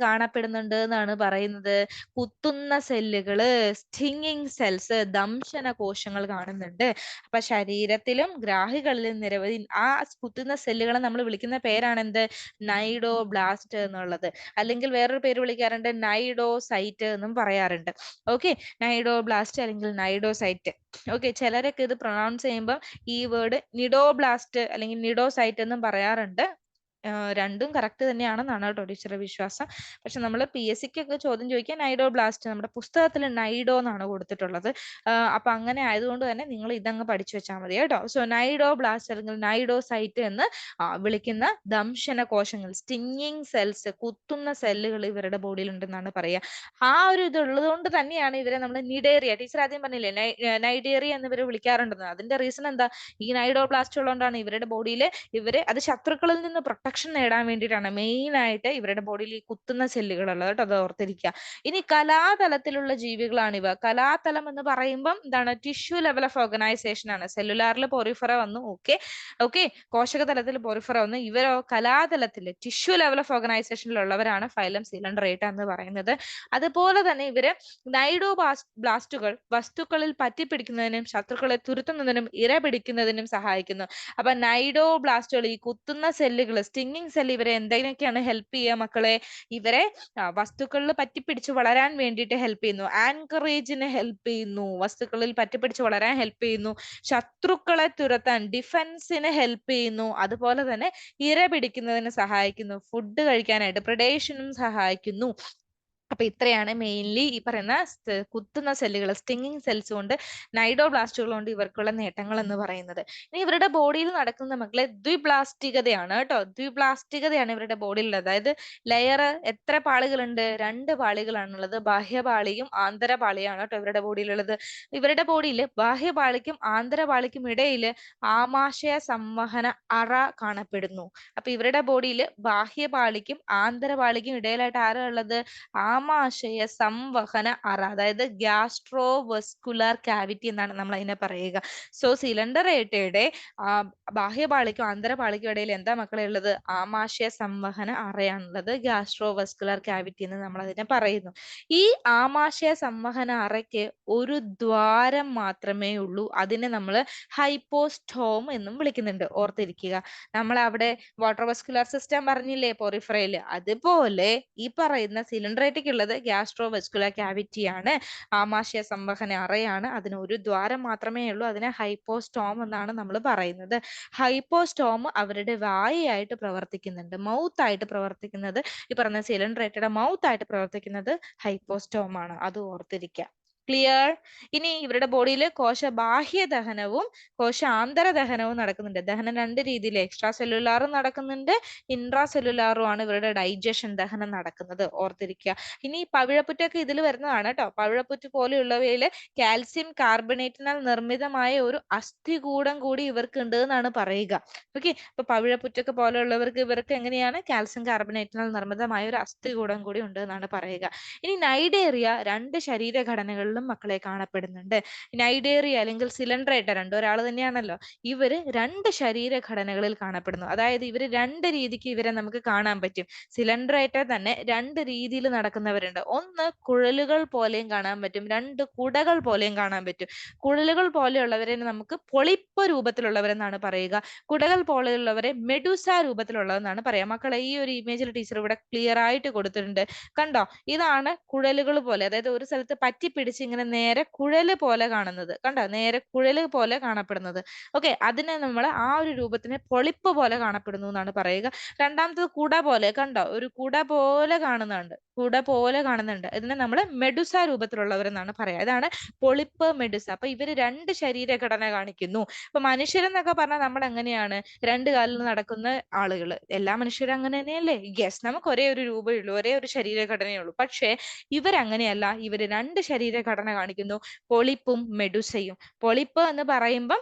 കാണപ്പെടുന്നുണ്ട് എന്നാണ് പറയുന്നത്. കുത്തുന്ന സെല്ലുകൾ സ്റ്റിങ്ങിങ് സെൽസ് ദംശന കോശങ്ങൾ കാണുന്നുണ്ട്. അപ്പൊ ശരീരത്തിലും ഗ്രാഹികളിലും നിരവധി ആ കുത്തുന്ന സെല്ലുകളെ നമ്മൾ വിളിക്കുന്ന പേരാണ് എന്ത് നൈഡോബ്ലാസ്റ്റ് എന്നുള്ളത്. അല്ലെങ്കിൽ വേറൊരു പേര് വിളിക്കാറുണ്ട് നൈഡോ സൈറ്റ് എന്നും പറയാറുണ്ട്. ഓക്കെ നൈഡോ ബ്ലാസ്റ്റ് അല്ലെങ്കിൽ നൈഡോ സൈറ്റ് ഓക്കെ ചിലരൊക്കെ ഇത് പ്രൊണൗൺസ് ചെയ്യുമ്പോൾ ഈ വേർഡ് നിഡോ ബ്ലാസ്റ്റ് അല്ലെങ്കിൽ നിഡോ സൈറ്റ് എന്നും പറയാറുണ്ട്. രണ്ടും കറക്റ്റ് തന്നെയാണെന്നാണ് കേട്ടോ ടീച്ചറുടെ വിശ്വാസം. പക്ഷെ നമ്മൾ പി എസ് സിക്കൊക്കെ ചോദ്യം ചോദിക്കാൻ നൈഡോ ബ്ലാസ്റ്റ് നമ്മുടെ പുസ്തകത്തിൽ നൈഡോ എന്നാണ് കൊടുത്തിട്ടുള്ളത്. അപ്പൊ അങ്ങനെ ആയതുകൊണ്ട് തന്നെ നിങ്ങൾ ഇതങ്ങ് പഠിച്ചു വെച്ചാൽ മതി കേട്ടോ. സോ നൈഡോ ബ്ലാസ്റ്റ് അല്ലെങ്കിൽ നൈഡോ സൈറ്റ് എന്ന് വിളിക്കുന്ന ദംശന കോശങ്ങൾ സ്റ്റിങ്ങിങ് സെൽസ് കുത്തുന്ന സെല്ലുകൾ ഇവരുടെ ബോഡിയിൽ ഉണ്ടെന്നാണ് പറയുക. ആ ഒരു ഇത് ഉള്ളതുകൊണ്ട് തന്നെയാണ് ഇവരെ നമ്മൾ നിഡേറിയ ടീച്ചർ ആദ്യം പറഞ്ഞില്ലേ നൈഡേറിയ എന്ന് ഇവരെ വിളിക്കാറുണ്ടെന്ന് അതിന്റെ റീസൺ എന്താ ഈ നൈഡോ ബ്ലാസ്റ്റ് ഉള്ളതുകൊണ്ടാണ് ഇവരുടെ ബോഡിയിൽ ഇവരെ അത് ശത്രുക്കളിൽ നിന്ന് പ്രൊട്ടക്ഷൻ നേടാൻ വേണ്ടിയിട്ടാണ് മെയിൻ ആയിട്ട് ഇവരുടെ ബോഡിയിൽ ഈ കുത്തുന്ന സെല്ലുകൾ ഉള്ളത് കേട്ടോ അത് ഓർത്തിരിക്കുക. ഇനി കലാതലത്തിലുള്ള ജീവികളാണ് ഇവ കലാതലം എന്ന് പറയുമ്പം എന്താണ്? ടിഷ്യൂ ലെവൽ ഓഫ് ഓർഗനൈസേഷൻ ആണ്. സെല്ലുലാറിൽ പോറിഫറ വന്നു ഓക്കെ ഓക്കെ കോശക തലത്തിൽ പോറിഫറ വന്നു. ഇവരോ കലാതലത്തിൽ ടിഷ്യൂ ലെവൽ ഓഫ് ഓർഗനൈസേഷനിലുള്ളവരാണ് ഫൈലം സിലണ്ടറേറ്റ എന്ന് പറയുന്നത്. അതുപോലെ തന്നെ ഇവർ നൈഡോ ബ്ലാസ്റ്റുകൾ വസ്തുക്കളിൽ പറ്റിപ്പിടിക്കുന്നതിനും ശത്രുക്കളെ തുരുത്തുന്നതിനും ഇര പിടിക്കുന്നതിനും സഹായിക്കുന്നു. അപ്പൊ നൈഡോ ബ്ലാസ്റ്റുകൾ ഈ കുത്തുന്ന സെല്ലുകൾ സ്റ്റിങ്ങിങ് സെൽ ഇവരെ എന്തിനൊക്കെയാണ് ഹെൽപ്പ് ചെയ്യുക മക്കളെ? ഇവരെ വസ്തുക്കളിൽ വസ്തുക്കളിൽ പറ്റിപ്പിടിച്ച് വളരാൻ വേണ്ടിയിട്ട് ഹെൽപ്പ് ചെയ്യുന്നു. ആൻകറേജിന് ഹെൽപ്പ് ചെയ്യുന്നു. വസ്തുക്കളിൽ പറ്റിപ്പിടിച്ച് വളരാൻ ഹെൽപ്പ് ചെയ്യുന്നു. ശത്രുക്കളെ തുരത്താൻ ഡിഫൻസിന് ഹെൽപ്പ് ചെയ്യുന്നു. അതുപോലെ തന്നെ ഇര പിടിക്കുന്നതിന് സഹായിക്കുന്നു. ഫുഡ് കഴിക്കാനായിട്ട് പ്രഡേഷനും സഹായിക്കുന്നു. അപ്പൊ ഇത്രയാണ് മെയിൻലി ഈ പറയുന്ന കുത്തുന്ന സെല്ലുകൾ സ്റ്റിങ്ങിങ് സെൽസ് കൊണ്ട് നൈഡോബ്ലാസ്റ്റുകൾ കൊണ്ട് ഇവർക്കുള്ള നേട്ടങ്ങൾ എന്ന് പറയുന്നത്. ഇനി ഇവരുടെ ബോഡിയിൽ നടക്കുന്ന മക്കളെ ദ്വിപ്ലാസ്റ്റികതയാണ് കേട്ടോ. ദ്വിപ്ലാസ്റ്റികതയാണ് ഇവരുടെ ബോഡിയിൽ അതായത് ലെയർ എത്ര പാളികളുണ്ട്? രണ്ട് പാളികളാണുള്ളത്. ബാഹ്യപാളിയും ആന്തരപാളിയാണ് കേട്ടോ ഇവരുടെ ബോഡിയിലുള്ളത്. ഇവരുടെ ബോഡിയിൽ ബാഹ്യപാളിക്കും ആന്തരപാളിക്കും ഇടയിൽ ആമാശയ സംവഹന അറ കാണപ്പെടുന്നു. അപ്പൊ ഇവരുടെ ബോഡിയിൽ ബാഹ്യപാളിക്കും ആന്തരപാളിക്കും ഇടയിലായിട്ട് ആരാ ഉള്ളത്? ആമാശയ സംവഹന അറ അതായത് ഗ്യാസ്ട്രോ വെസ്കുലാർ കാവിറ്റി എന്നാണ് നമ്മൾ അതിനെ പറയുക സോ ആ ബാഹ്യപാളിക്കും ആന്തരപാളിക്കും ഇടയിൽ എന്താ മക്കളെ ഉള്ളത്? ആമാശയ സംവഹന അറയാണുള്ളത്. ഗ്യാസ്ട്രോ വെസ്കുലാർ കാവിറ്റി എന്ന് നമ്മൾ അതിനെ പറയുന്നു. ഈ ആമാശയ സംവഹന അറയ്ക്ക് ഒരു ദ്വാരം മാത്രമേ ഉള്ളൂ. അതിനെ നമ്മൾ ഹൈപ്പോസ്റ്റോം എന്നും വിളിക്കുന്നുണ്ട്. ഓർത്തിരിക്കുക. നമ്മൾ അവിടെ വാട്ടർ വെസ്കുലാർ സിസ്റ്റം പറഞ്ഞില്ലേ പോറിഫറയിൽ അതുപോലെ ഈ പറയുന്ന സിലിണ്ടറേറ്റിക് ഉള്ളത് ഗ്യാസ്ട്രോ വെസ്കുലർ കാവിറ്റി ആണ്. ആമാശയ സംവഹന അറയാണ്. അതിന് ഒരു ദ്വാരം മാത്രമേ ഉള്ളൂ. അതിനെ ഹൈപ്പോസ്റ്റോം എന്നാണ് നമ്മൾ പറയുന്നത്. ഹൈപ്പോസ്റ്റോം അവരുടെ വായയായിട്ട് പ്രവർത്തിക്കുന്നുണ്ട്. മൗത്ത് ആയിട്ട് പ്രവർത്തിക്കുന്നത് ഈ പറഞ്ഞ സിലിണ്ടറേറ്റഡ് മൗത്ത് ആയിട്ട് പ്രവർത്തിക്കുന്നത് ഹൈപ്പോസ്റ്റോം ആണ്. അത് ഓർത്തിരിക്കുക ക്ലിയർ ഇനി ഇവരുടെ ബോഡിയിൽ കോശ ബാഹ്യ ദഹനവും കോശ ആന്തര ദഹനവും നടക്കുന്നുണ്ട്. ദഹനം രണ്ട് രീതിയിൽ എക്സ്ട്രാ സെല്ലുലാറും നടക്കുന്നുണ്ട്. ഇൻട്രാ സെല്ലുലാറും ആണ് ഇവരുടെ ഡൈജഷൻ ദഹനം നടക്കുന്നത്. ഓർത്തിരിക്കുക. ഇനി പവിഴപ്പുറ്റൊക്കെ ഇതിൽ വരുന്നതാണ് കേട്ടോ പവിഴപ്പുറ്റ് പോലെയുള്ളവയിൽ കാൽസ്യം കാർബണേറ്റിനാൽ നിർമ്മിതമായ ഒരു അസ്ഥികൂടം കൂടി ഇവർക്ക് ഉണ്ട് എന്നാണ് പറയുക. ഓക്കെ അപ്പൊ പവിഴപ്പുറ്റൊക്കെ പോലെയുള്ളവർക്ക് ഇവർക്ക് എങ്ങനെയാണ്? കാൽസ്യം കാർബണേറ്റിനാൽ നിർമ്മിതമായ ഒരു അസ്ഥികൂടം കൂടി ഉണ്ട് എന്നാണ് പറയുക. ഇനി നൈഡേറിയ രണ്ട് ശരീരഘടനകളിലും മക്കളെ കാണപ്പെടുന്നുണ്ട്. നൈഡേറിയ അല്ലെങ്കിൽ സിലിണ്ടറേറ്റ രണ്ടും ഒരാൾ തന്നെയാണല്ലോ. ഇവർ രണ്ട് ശരീരഘടനകളിൽ കാണപ്പെടുന്നു. അതായത് ഇവർ രണ്ട് രീതിക്ക് ഇവരെ നമുക്ക് കാണാൻ പറ്റും. സിലിണ്ടറേറ്റ തന്നെ രണ്ട് രീതിയിൽ നടക്കുന്നവരുണ്ട്. ഒന്ന് കുഴലുകൾ പോലെയും കാണാൻ പറ്റും. രണ്ട് കുടകൾ പോലെയും കാണാൻ പറ്റും. കുഴലുകൾ പോലെയുള്ളവരെ നമുക്ക് പൊളിപ്പ് രൂപത്തിലുള്ളവരെന്നാണ് പറയുക. കുടകൾ പോലെയുള്ളവരെ മെഡുസ രൂപത്തിലുള്ളതെന്നാണ് പറയാം മക്കളെ ഈ ഒരു ഇമേജിൽ ടീച്ചർ ഇവിടെ ക്ലിയർ ആയിട്ട് കൊടുത്തിട്ടുണ്ട്. കണ്ടോ? ഇതാണ് കുഴലുകൾ പോലെ. അതായത് ഒരു സ്ഥലത്ത് പറ്റി പിടിച്ച് ഇങ്ങനെ നേരെ കുഴൽ പോലെ കാണുന്നത്. കണ്ടോ? നേരെ കുഴൽ പോലെ കാണപ്പെടുന്നത്. ഓക്കെ അതിനെ നമ്മൾ ആ ഒരു രൂപത്തിനെ പൊളിപ്പ് പോലെ കാണപ്പെടുന്നു എന്നാണ് പറയുക. രണ്ടാമത്തത് കുട പോലെ കണ്ടോ? ഒരു കുട പോലെ കാണുന്നുണ്ട്. കുട പോലെ കാണുന്നുണ്ട്. ഇതിനെ നമ്മൾ മെഡുസ രൂപത്തിലുള്ളവരെന്നാണ് പറയുക. ഇതാണ് പൊളിപ്പ് മെഡുസ. അപ്പൊ ഇവർ രണ്ട് ശരീരഘടന കാണിക്കുന്നു. ഇപ്പൊ മനുഷ്യരെന്നൊക്കെ പറഞ്ഞാൽ നമ്മൾ എങ്ങനെയാണ്? രണ്ട് കാലിൽ നടക്കുന്ന ആളുകൾ. എല്ലാ മനുഷ്യരും അങ്ങനെ തന്നെയല്ലേ? യെസ് നമുക്ക് ഒരേ ഒരു രൂപമേ ഉള്ളൂ ഒരേ ഒരു ശരീരഘടനയുള്ളൂ പക്ഷേ ഇവരങ്ങനെയല്ല. ഇവർ രണ്ട് ശരീരഘടന കാണിക്കുന്നു. പൊളിപ്പും മെഡുസയും. പൊളിപ്പ് എന്ന് പറയുമ്പം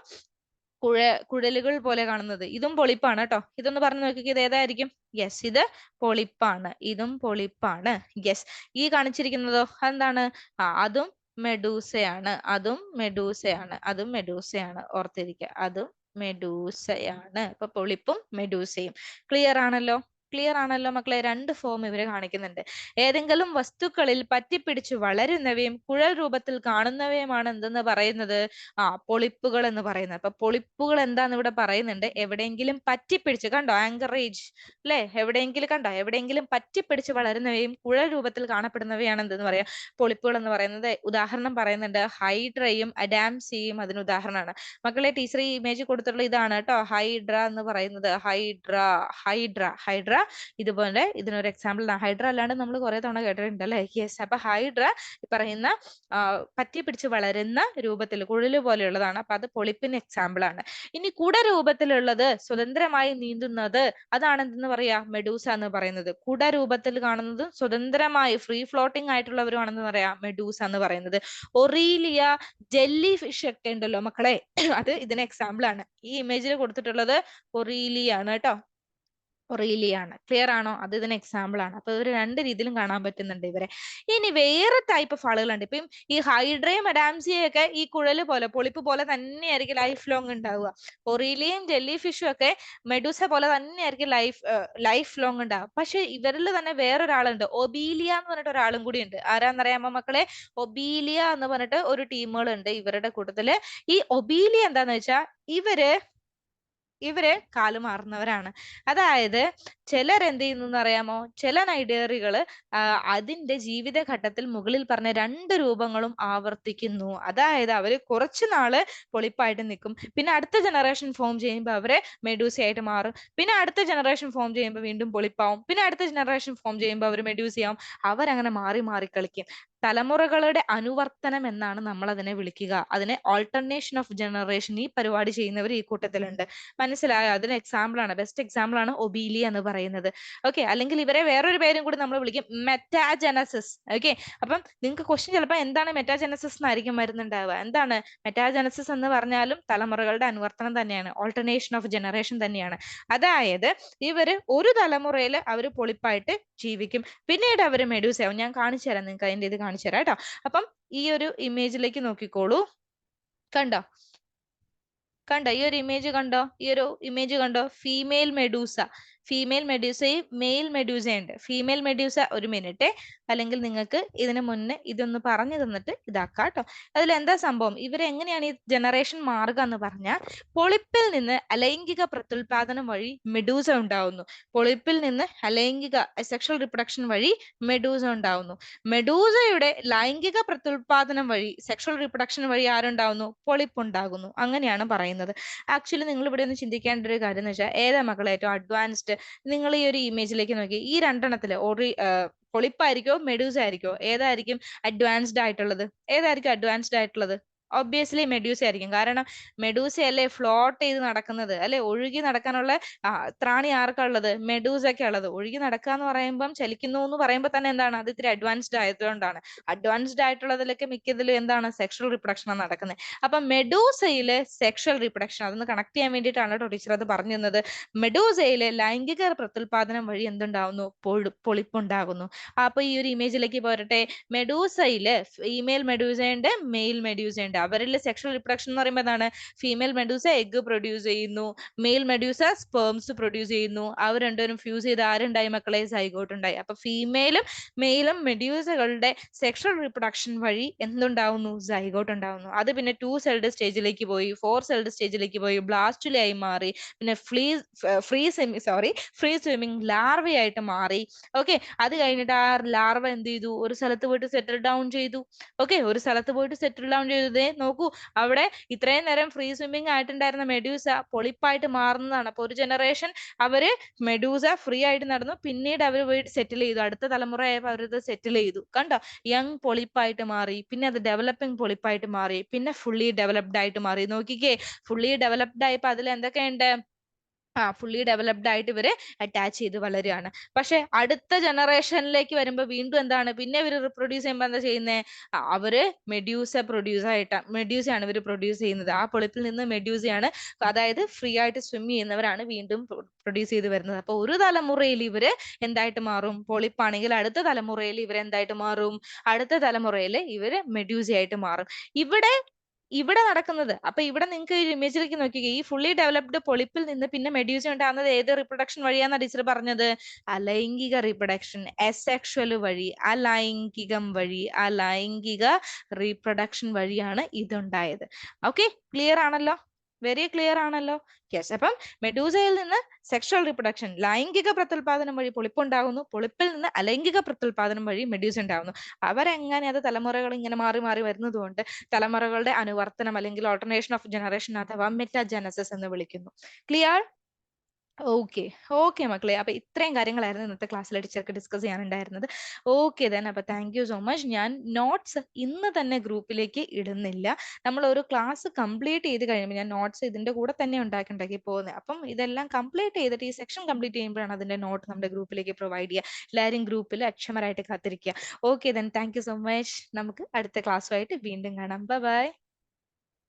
കുഴ കുഴലുകൾ പോലെ കാണുന്നത്. ഇതും പൊളിപ്പാണ് കേട്ടോ. ഇതൊന്ന് പറഞ്ഞു നോക്കിക്കേ ഇത് ഏതായിരിക്കും? യെസ് ഇത് പൊളിപ്പാണ്. ഇതും പൊളിപ്പാണ്. യെസ് ഈ കാണിച്ചിരിക്കുന്നതോ അതെന്താണ്? ആ അതും മെഡൂസയാണ്. അതും മെഡൂസയാണ്. അതും മെഡൂസയാണ്. ഓർത്തിരിക്കുക. അതും മെഡൂസയാണ്. അപ്പൊ പൊളിപ്പും മെഡൂസയും. ക്ലിയർ ആണല്ലോ? ക്ലിയർ ആണല്ലോ മക്കളെ? രണ്ട് ഫോം ഇവർ കാണിക്കുന്നുണ്ട്. ഏതെങ്കിലും വസ്തുക്കളിൽ പറ്റിപ്പിടിച്ച് വളരുന്നവയും കുഴൽ രൂപത്തിൽ കാണുന്നവയുമാണ് എന്തെന്ന് പറയുന്നത്? ആ പൊളിപ്പുകൾ എന്ന് പറയുന്നത്. അപ്പൊ പൊളിപ്പുകൾ എന്താന്ന് ഇവിടെ പറയുന്നുണ്ട്. എവിടെയെങ്കിലും പറ്റിപ്പിടിച്ച് കണ്ടോ? ആങ്കറേജ് അല്ലെ എവിടെയെങ്കിലും കണ്ടോ? എവിടെയെങ്കിലും പറ്റിപ്പിടിച്ച് വളരുന്നവയും കുഴൽ രൂപത്തിൽ കാണപ്പെടുന്നവയാണ് എന്തെന്ന് പറയാ? പൊളിപ്പുകൾ എന്ന് പറയുന്നത്. ഉദാഹരണം പറയുന്നുണ്ട്. ഹൈഡ്രയും അഡാംസിയും അതിന് ഉദാഹരണമാണ്. മക്കളെ ടീച്ചർ ഈ ഇമേജ് കൊടുത്തിട്ടുള്ള ഇതാണ് കേട്ടോ. ഹൈഡ്ര എന്ന് പറയുന്നത്. ഹൈഡ്ര ഹൈഡ്ര ഹൈഡ്ര ഇതുപോലെ ഇതിനൊരു എക്സാമ്പിൾ ഹൈഡ്ര അല്ലാണ്ട് നമ്മൾ കുറെ തവണ കേട്ടിട്ടുണ്ട് അല്ലെ യെസ് അപ്പൊ ഹൈഡ്ര പറയുന്ന പറ്റി പിടിച്ച് വളരുന്ന രൂപത്തിൽ കുഴൽ പോലെയുള്ളതാണ്. അപ്പൊ അത് പൊളിപ്പിന് എക്സാമ്പിൾ ആണ്. ഇനി കുട രൂപത്തിലുള്ളത് സ്വതന്ത്രമായി നീന്തുന്നത് അതാണ് എന്തെന്ന് പറയാ? മെഡൂസ എന്ന് പറയുന്നത്. കുട രൂപത്തിൽ കാണുന്നത് സ്വതന്ത്രമായി ഫ്രീ ഫ്ലോട്ടിംഗ് ആയിട്ടുള്ളവരുമാണെന്ന് പറയാ മെഡൂസ എന്ന് പറയുന്നത്. ഒറീലിയ ജെല്ലി ഫിഷ് ഒക്കെ ഉണ്ടല്ലോ മക്കളെ. അത് ഇതിന് എക്സാമ്പിൾ ആണ്. ഈ ഇമേജിൽ കൊടുത്തിട്ടുള്ളത് ഒറീലിയ ആണ് കേട്ടോ. ഒറീലിയാണ് ക്ലിയർ ആണോ? അത് ഇതിന് എക്സാമ്പിൾ ആണ്. അപ്പൊ ഇവർ രണ്ട് രീതിയിലും കാണാൻ പറ്റുന്നുണ്ട് ഇവരെ. ഇനി വേറെ ടൈപ്പ് ഓഫ് ആളുകളുണ്ട്. ഇപ്പം ഈ ഹൈഡ്രയും ഒക്കെ ഈ കുഴൽ പോലെ പൊളിപ്പ് പോലെ തന്നെയായിരിക്കും ലൈഫ് ലോങ് ഉണ്ടാവുക. ഒറീലിയും ജെല്ലി ഫിഷും ഒക്കെ മെഡൂസ പോലെ തന്നെയായിരിക്കും ലൈഫ് ലൈഫ് ലോങ് ഉണ്ടാവുക. പക്ഷെ ഇവരിൽ തന്നെ വേറൊരാളുണ്ട്. ഒബീലിയ എന്ന് പറഞ്ഞിട്ട് ഒരാളും കൂടി ഉണ്ട്. ആരാന്നറിയാമോ മക്കളെ? ഒബീലിയ എന്ന് പറഞ്ഞിട്ട് ഒരു ടീമുകളുണ്ട് ഇവരുടെ കൂട്ടത്തിൽ. ഈ ഒബീലിയ എന്താന്ന് വെച്ചാൽ ഇവർ ഇവർ കാലുമാറുന്നവരാണ് അതായത് ചിലർ എന്ത് ചെയ്യുന്നു അറിയാമോ? ചില നൈഡേറികൾ അതിന്റെ ജീവിതഘട്ടത്തിൽ മുകളിൽ പറഞ്ഞ രണ്ട് രൂപങ്ങളും ആവർത്തിക്കുന്നു. അതായത് അവർ കുറച്ചു നാൾ പൊളിപ്പായിട്ട് നിൽക്കും. പിന്നെ അടുത്ത ജനറേഷൻ ഫോം ചെയ്യുമ്പോൾ അവരെ മെഡ്യൂസി മെഡൂസയായിട്ട് മാറും. പിന്നെ അടുത്ത ജനറേഷൻ ഫോം ചെയ്യുമ്പോൾ വീണ്ടും പൊളിപ്പാവും. പിന്നെ അടുത്ത ജനറേഷൻ ഫോം ചെയ്യുമ്പോൾ അവർ മെഡ്യൂസിയാവും അവരങ്ങനെ മാറി മാറി കളിക്കും. തലമുറകളുടെ അനുവർത്തനം എന്നാണ് നമ്മൾ അതിനെ വിളിക്കുക. അതിനെ ഓൾട്ടർനേഷൻ ഓഫ് ജനറേഷൻ ഈ പരിപാടി ചെയ്യുന്നവർ ഈ കൂട്ടത്തിലുണ്ട്. മനസ്സിലായോ? അതിന് എക്സാമ്പിൾ ആണ്. ബെസ്റ്റ് എക്സാമ്പിൾ ആണ് ഒബീലി എന്ന് പറയുന്നത്. ഓക്കെ അല്ലെങ്കിൽ ഇവരെ വേറൊരു പേരും കൂടി നമ്മൾ വിളിക്കും. മെറ്റാജനസിസ് ഓക്കെ അപ്പം നിങ്ങൾക്ക് ക്വസ്റ്റ്യൻ ചിലപ്പോൾ എന്താണ് മെറ്റാജനസിസ് എന്നായിരിക്കും വരുന്നുണ്ടാവുക. എന്താണ് മെറ്റാജനസിസ് എന്ന് പറഞ്ഞാലും തലമുറകളുടെ അനുവർത്തനം തന്നെയാണ്. ഓൾട്ടർനേഷൻ ഓഫ് ജനറേഷൻ തന്നെയാണ്. അതായത് ഇവർ ഒരു തലമുറയിൽ അവർ പൊളിപ്പായിട്ട് ജീവിക്കും. പിന്നീട് അവർ മെഡ്യൂസ് ആവും. ഞാൻ കാണിച്ചു തരാം നിങ്ങൾക്ക് അതിന്റെ ഇത് കാണിച്ചു തരാം കേട്ടോ. അപ്പം ഈ ഒരു ഇമേജിലേക്ക് നോക്കിക്കോളൂ. കണ്ടോ? കണ്ടോ? ഈ ഒരു ഇമേജ് കണ്ടോ? ഈ ഒരു ഇമേജ് കണ്ടോ? ഫീമെയിൽ മെഡൂസ ഫീമെയിൽ മെഡ്യൂസയും മെയിൽ മെഡ്യൂസ ഉണ്ട് ഫീമെയിൽ മെഡ്യൂസ ഒരു മിനിറ്റ് അല്ലെങ്കിൽ നിങ്ങൾക്ക് ഇതിനു മുന്നേ ഇതൊന്ന് പറഞ്ഞു തന്നിട്ട് ഇതാക്കാം കേട്ടോ അതിൽ എന്താ സംഭവം ഇവരെങ്ങനെയാണ് ഈ ജനറേഷൻ മാറുക എന്ന് പറഞ്ഞാൽ പൊളിപ്പിൽ നിന്ന് അലൈംഗിക പ്രത്യുൽപാദനം വഴി മെഡൂസ ഉണ്ടാവുന്നു. പൊളിപ്പിൽ നിന്ന് അലൈംഗിക സെക്ഷൽ റിപ്രൊഡക്ഷൻ വഴി മെഡൂസ ഉണ്ടാവുന്നു. മെഡൂസയുടെ ലൈംഗിക പ്രത്യുൽപാദനം വഴി സെക്ഷൽ റിപ്രൊഡക്ഷൻ വഴി ആരുണ്ടാവുന്നു? പൊളിപ്പ് ഉണ്ടാകുന്നു അങ്ങനെയാണ് പറയുന്നത്. ആക്ച്വലി നിങ്ങൾ ഇവിടെ ഒന്ന് ചിന്തിക്കേണ്ട ഒരു കാര്യം എന്ന് വെച്ചാൽ ഏതാ മക്കളെ ഏറ്റവും അഡ്വാൻസ്ഡ് നിങ്ങൾ ഈ ഒരു ഇമേജിലേക്ക് നോക്കി. ഈ രണ്ടെണ്ണത്തിൽ ഓറി പൊളിപ്പായിരിക്കോ മെഡൂസ ആയിരിക്കോ ഏതായിരിക്കും അഡ്വാൻസ്ഡ് ആയിട്ടുള്ളത്? ഏതായിരിക്കും അഡ്വാൻസ്ഡ് ആയിട്ടുള്ളത്? ഒബ്വിയസ്ലി മെഡ്യൂസ ആയിരിക്കും. കാരണം മെഡൂസ അല്ലേ ഫ്ലോട്ട് ചെയ്ത് നടക്കുന്നത്. അല്ലെ? ഒഴുകി നടക്കാനുള്ള ത്രാണി ആർക്കാ ഉള്ളത് മെഡൂസൊക്കെ ഉള്ളത് ഒഴുകി നടക്കുക എന്ന് പറയുമ്പം ചലിക്കുന്നു എന്ന് പറയുമ്പോൾ തന്നെ എന്താണ്? അത് ഇത്തിരി അഡ്വാൻസ്ഡ് ആയതുകൊണ്ടാണ്. അഡ്വാൻസ്ഡ് ആയിട്ടുള്ളതിലൊക്കെ മിക്കതിലും എന്താണ്? സെക്ഷൽ റിപ്രൊഡക്ഷൻ ആണ് നടക്കുന്നത് അപ്പൊ മെഡൂസയിലെ സെക്ഷൽ റിപ്രഡക്ഷൻ അതൊന്ന് കണക്ട് ചെയ്യാൻ വേണ്ടിയിട്ടാണ് കേട്ടോ ടീച്ചർ അത് പറഞ്ഞു തന്നത് മെഡൂസയിലെ ലൈംഗിക പ്രത്യുൽപാദനം വഴി എന്തുണ്ടാവുന്നു? പൊളി പൊളിപ്പുണ്ടാകുന്നു. അപ്പൊ ഈ ഒരു ഇമേജിലേക്ക് പോരട്ടെ. മെഡൂസയിൽ ഫീമെയിൽ മെഡൂസയുണ്ട് മെയിൽ മെഡ്യൂസയുണ്ട് അവരിൽ സെക്ഷൽ റിപ്രൊഡക്ഷൻ എന്ന് പറയുമ്പോൾ എന്താണ്? ഫീമെയിൽ മെഡ്യൂസ എഗ് പ്രൊഡ്യൂസ് ചെയ്യുന്നു. മെയിൽ മെഡ്യൂസ സ്പേംസ് പ്രൊഡ്യൂസ് ചെയ്യുന്നു. അവർ രണ്ടുപേരും ഫ്യൂസ് ചെയ്ത് ആരുണ്ടായി? മക്കളെ സൈഗോട്ടുണ്ടായി അപ്പൊ ഫീമെയിലും മെയിലും മെഡ്യൂസകളുടെ സെക്ഷൽ റിപ്രൊഡക്ഷൻ വഴി എന്തുണ്ടാവുന്നു? സൈഗോട്ട് ഉണ്ടാവുന്നു. അത് പിന്നെ ടു സെൽഡ് സ്റ്റേജിലേക്ക് പോയി ഫോർ സെൽഡ് സ്റ്റേജിലേക്ക് പോയി ബ്ലാസ്റ്റുലയായി മാറി പിന്നെ free free semi sorry free swimming ലാർവയായിട്ട് മാറി. ഓക്കെ അത് കഴിഞ്ഞിട്ട് ആ ലാർവ എന്ത് ചെയ്തു? ഒരു സ്ഥലത്ത് പോയിട്ട് സെറ്റിൽ ഡൗൺ ചെയ്തു. ഓക്കെ ഒരു സ്ഥലത്ത് പോയിട്ട് സെറ്റിൽ ഡൗൺ ചെയ്തതേ നോക്കൂ. അവിടെ ഇത്രയും നേരം ഫ്രീ സ്വിമ്മിങ് ആയിട്ടുണ്ടായിരുന്ന മെഡ്യൂസ പൊളിപ്പായിട്ട് മാറുന്നതാണ്. അപ്പൊ ഒരു ജനറേഷൻ അവർ മെഡൂസ ഫ്രീ ആയിട്ട് നടന്നു. പിന്നീട് അവർ പോയി സെറ്റിൽ ചെയ്തു. അടുത്ത തലമുറയായപ്പോൾ അവരത് സെറ്റിൽ ചെയ്തു. കണ്ടോ? യങ് പൊളിപ്പായിട്ട് മാറി. പിന്നെ അത് ഡെവലപ്പിംഗ് പൊളിപ്പായിട്ട് മാറി. പിന്നെ ഫുള്ളി ഡെവലപ്ഡ് ആയിട്ട് മാറി. നോക്കിക്കേ ഫുള്ളി ഡെവലപ്ഡ് ആയപ്പോ അതിൽ എന്തൊക്കെയുണ്ട് ആ ഫുള്ളി ഡെവലപ്ഡ് ആയിട്ട് ഇവർ അറ്റാച്ച് ചെയ്ത് വളരുകയാണ് പക്ഷെ അടുത്ത ജനറേഷനിലേക്ക് വരുമ്പോൾ വീണ്ടും എന്താണ്? പിന്നെ ഇവർ റിപ്രൊഡ്യൂസ് ചെയ്യുമ്പോൾ എന്താ ചെയ്യുന്നത് അവർ മെഡ്യൂസ പ്രൊഡ്യൂസ് ആയിട്ട് മെഡ്യൂസയാണ് ഇവർ പ്രൊഡ്യൂസ് ചെയ്യുന്നത്. ആ പൊളിപ്പിൽ നിന്ന് മെഡ്യൂസയാണ് അതായത് ഫ്രീ ആയിട്ട് സ്വിം ചെയ്യുന്നവരാണ് വീണ്ടും പ്രൊഡ്യൂസ് ചെയ്ത് വരുന്നത്. അപ്പൊ ഒരു തലമുറയിൽ ഇവർ എന്തായിട്ട് മാറും? പൊളിപ്പാണെങ്കിൽ അടുത്ത തലമുറയിൽ ഇവർ എന്തായിട്ട് മാറും? അടുത്ത തലമുറയിൽ ഇവർ മെഡ്യൂസ ആയിട്ട് മാറും. ഇവിടെ ഇവിടെ നടക്കുന്നത്. അപ്പൊ ഇവിടെ നിങ്ങൾക്ക് ഈ ഇമേജിലേക്ക് നോക്കിയാൽ ഈ ഫുള്ളി ഡെവലപ്ഡ് പൊളിപ്പിൽ നിന്ന് പിന്നെ മെഡ്യൂസ് ഉണ്ടാകുന്നത് ഏത് റിപ്രൊഡക്ഷൻ വഴിയാണ് ടീച്ചർ പറഞ്ഞത്? അലൈംഗിക റീപ്രൊഡക്ഷൻ എസെക്ഷൽ വഴി അലൈംഗികം വഴി അലൈംഗിക റീപ്രൊഡക്ഷൻ വഴിയാണ് ഇതുണ്ടായത്. ഓക്കെ ക്ലിയർ ആണല്ലോ? വെരി ക്ലിയർ ആണല്ലോ. യെസ് അപ്പം മെഡൂസയിൽ നിന്ന് സെക്ഷൽ റിപ്രൊഡക്ഷൻ ലൈംഗിക പ്രത്യുൽപാദനം വഴി പൊളിപ്പുണ്ടാകുന്നു. പൊളിപ്പിൽ നിന്ന് അലൈംഗിക പ്രത്യുൽപാദനം വഴി മെഡ്യൂസ് ഉണ്ടാകുന്നു. അവരെങ്ങനെ അത് തലമുറകൾ ഇങ്ങനെ മാറി മാറി വരുന്നത് കൊണ്ട് തലമുറകളുടെ അനുവർത്തനം അല്ലെങ്കിൽ ഓൾട്ടർനേഷൻ ഓഫ് ജനറേഷൻ അഥവാ മെറ്റാജനസിസ് എന്ന് വിളിക്കുന്നു. Clear okay. ഓക്കെ മക്കളെ. അപ്പൊ ഇത്രയും കാര്യങ്ങളായിരുന്നു ഇന്നത്തെ ക്ലാസ്സിൽ ടീച്ചർക്ക് ഡിസ്കസ് ചെയ്യാനുണ്ടായിരുന്നത്. ഓക്കെ ദെൻ അപ്പൊ താങ്ക് യു സോ മച്ച് ഞാൻ നോട്ട്സ് ഇന്ന് തന്നെ ഗ്രൂപ്പിലേക്ക് ഇടുന്നില്ല. നമ്മൾ ഒരു ക്ലാസ് കംപ്ലീറ്റ് ചെയ്ത് കഴിയുമ്പോൾ ഞാൻ നോട്ട്സ് ഇതിന്റെ കൂടെ തന്നെ ഉണ്ടാക്കി ഉണ്ടാക്കി പോകുന്നത് അപ്പം ഇതെല്ലാം കംപ്ലീറ്റ് ചെയ്തിട്ട് ഈ സെക്ഷൻ കംപ്ലീറ്റ് ചെയ്യുമ്പോഴാണ് അതിന്റെ നോട്ട് നമ്മുടെ ഗ്രൂപ്പിലേക്ക് പ്രൊവൈഡ് ചെയ്യുക എല്ലാവരും ഗ്രൂപ്പിൽ അക്ഷമരായിട്ട് കാത്തിരിക്കുക okay then thank you so much നമുക്ക് അടുത്ത ക്ലാസ്സുമായിട്ട് വീണ്ടും കാണാം. ബൈ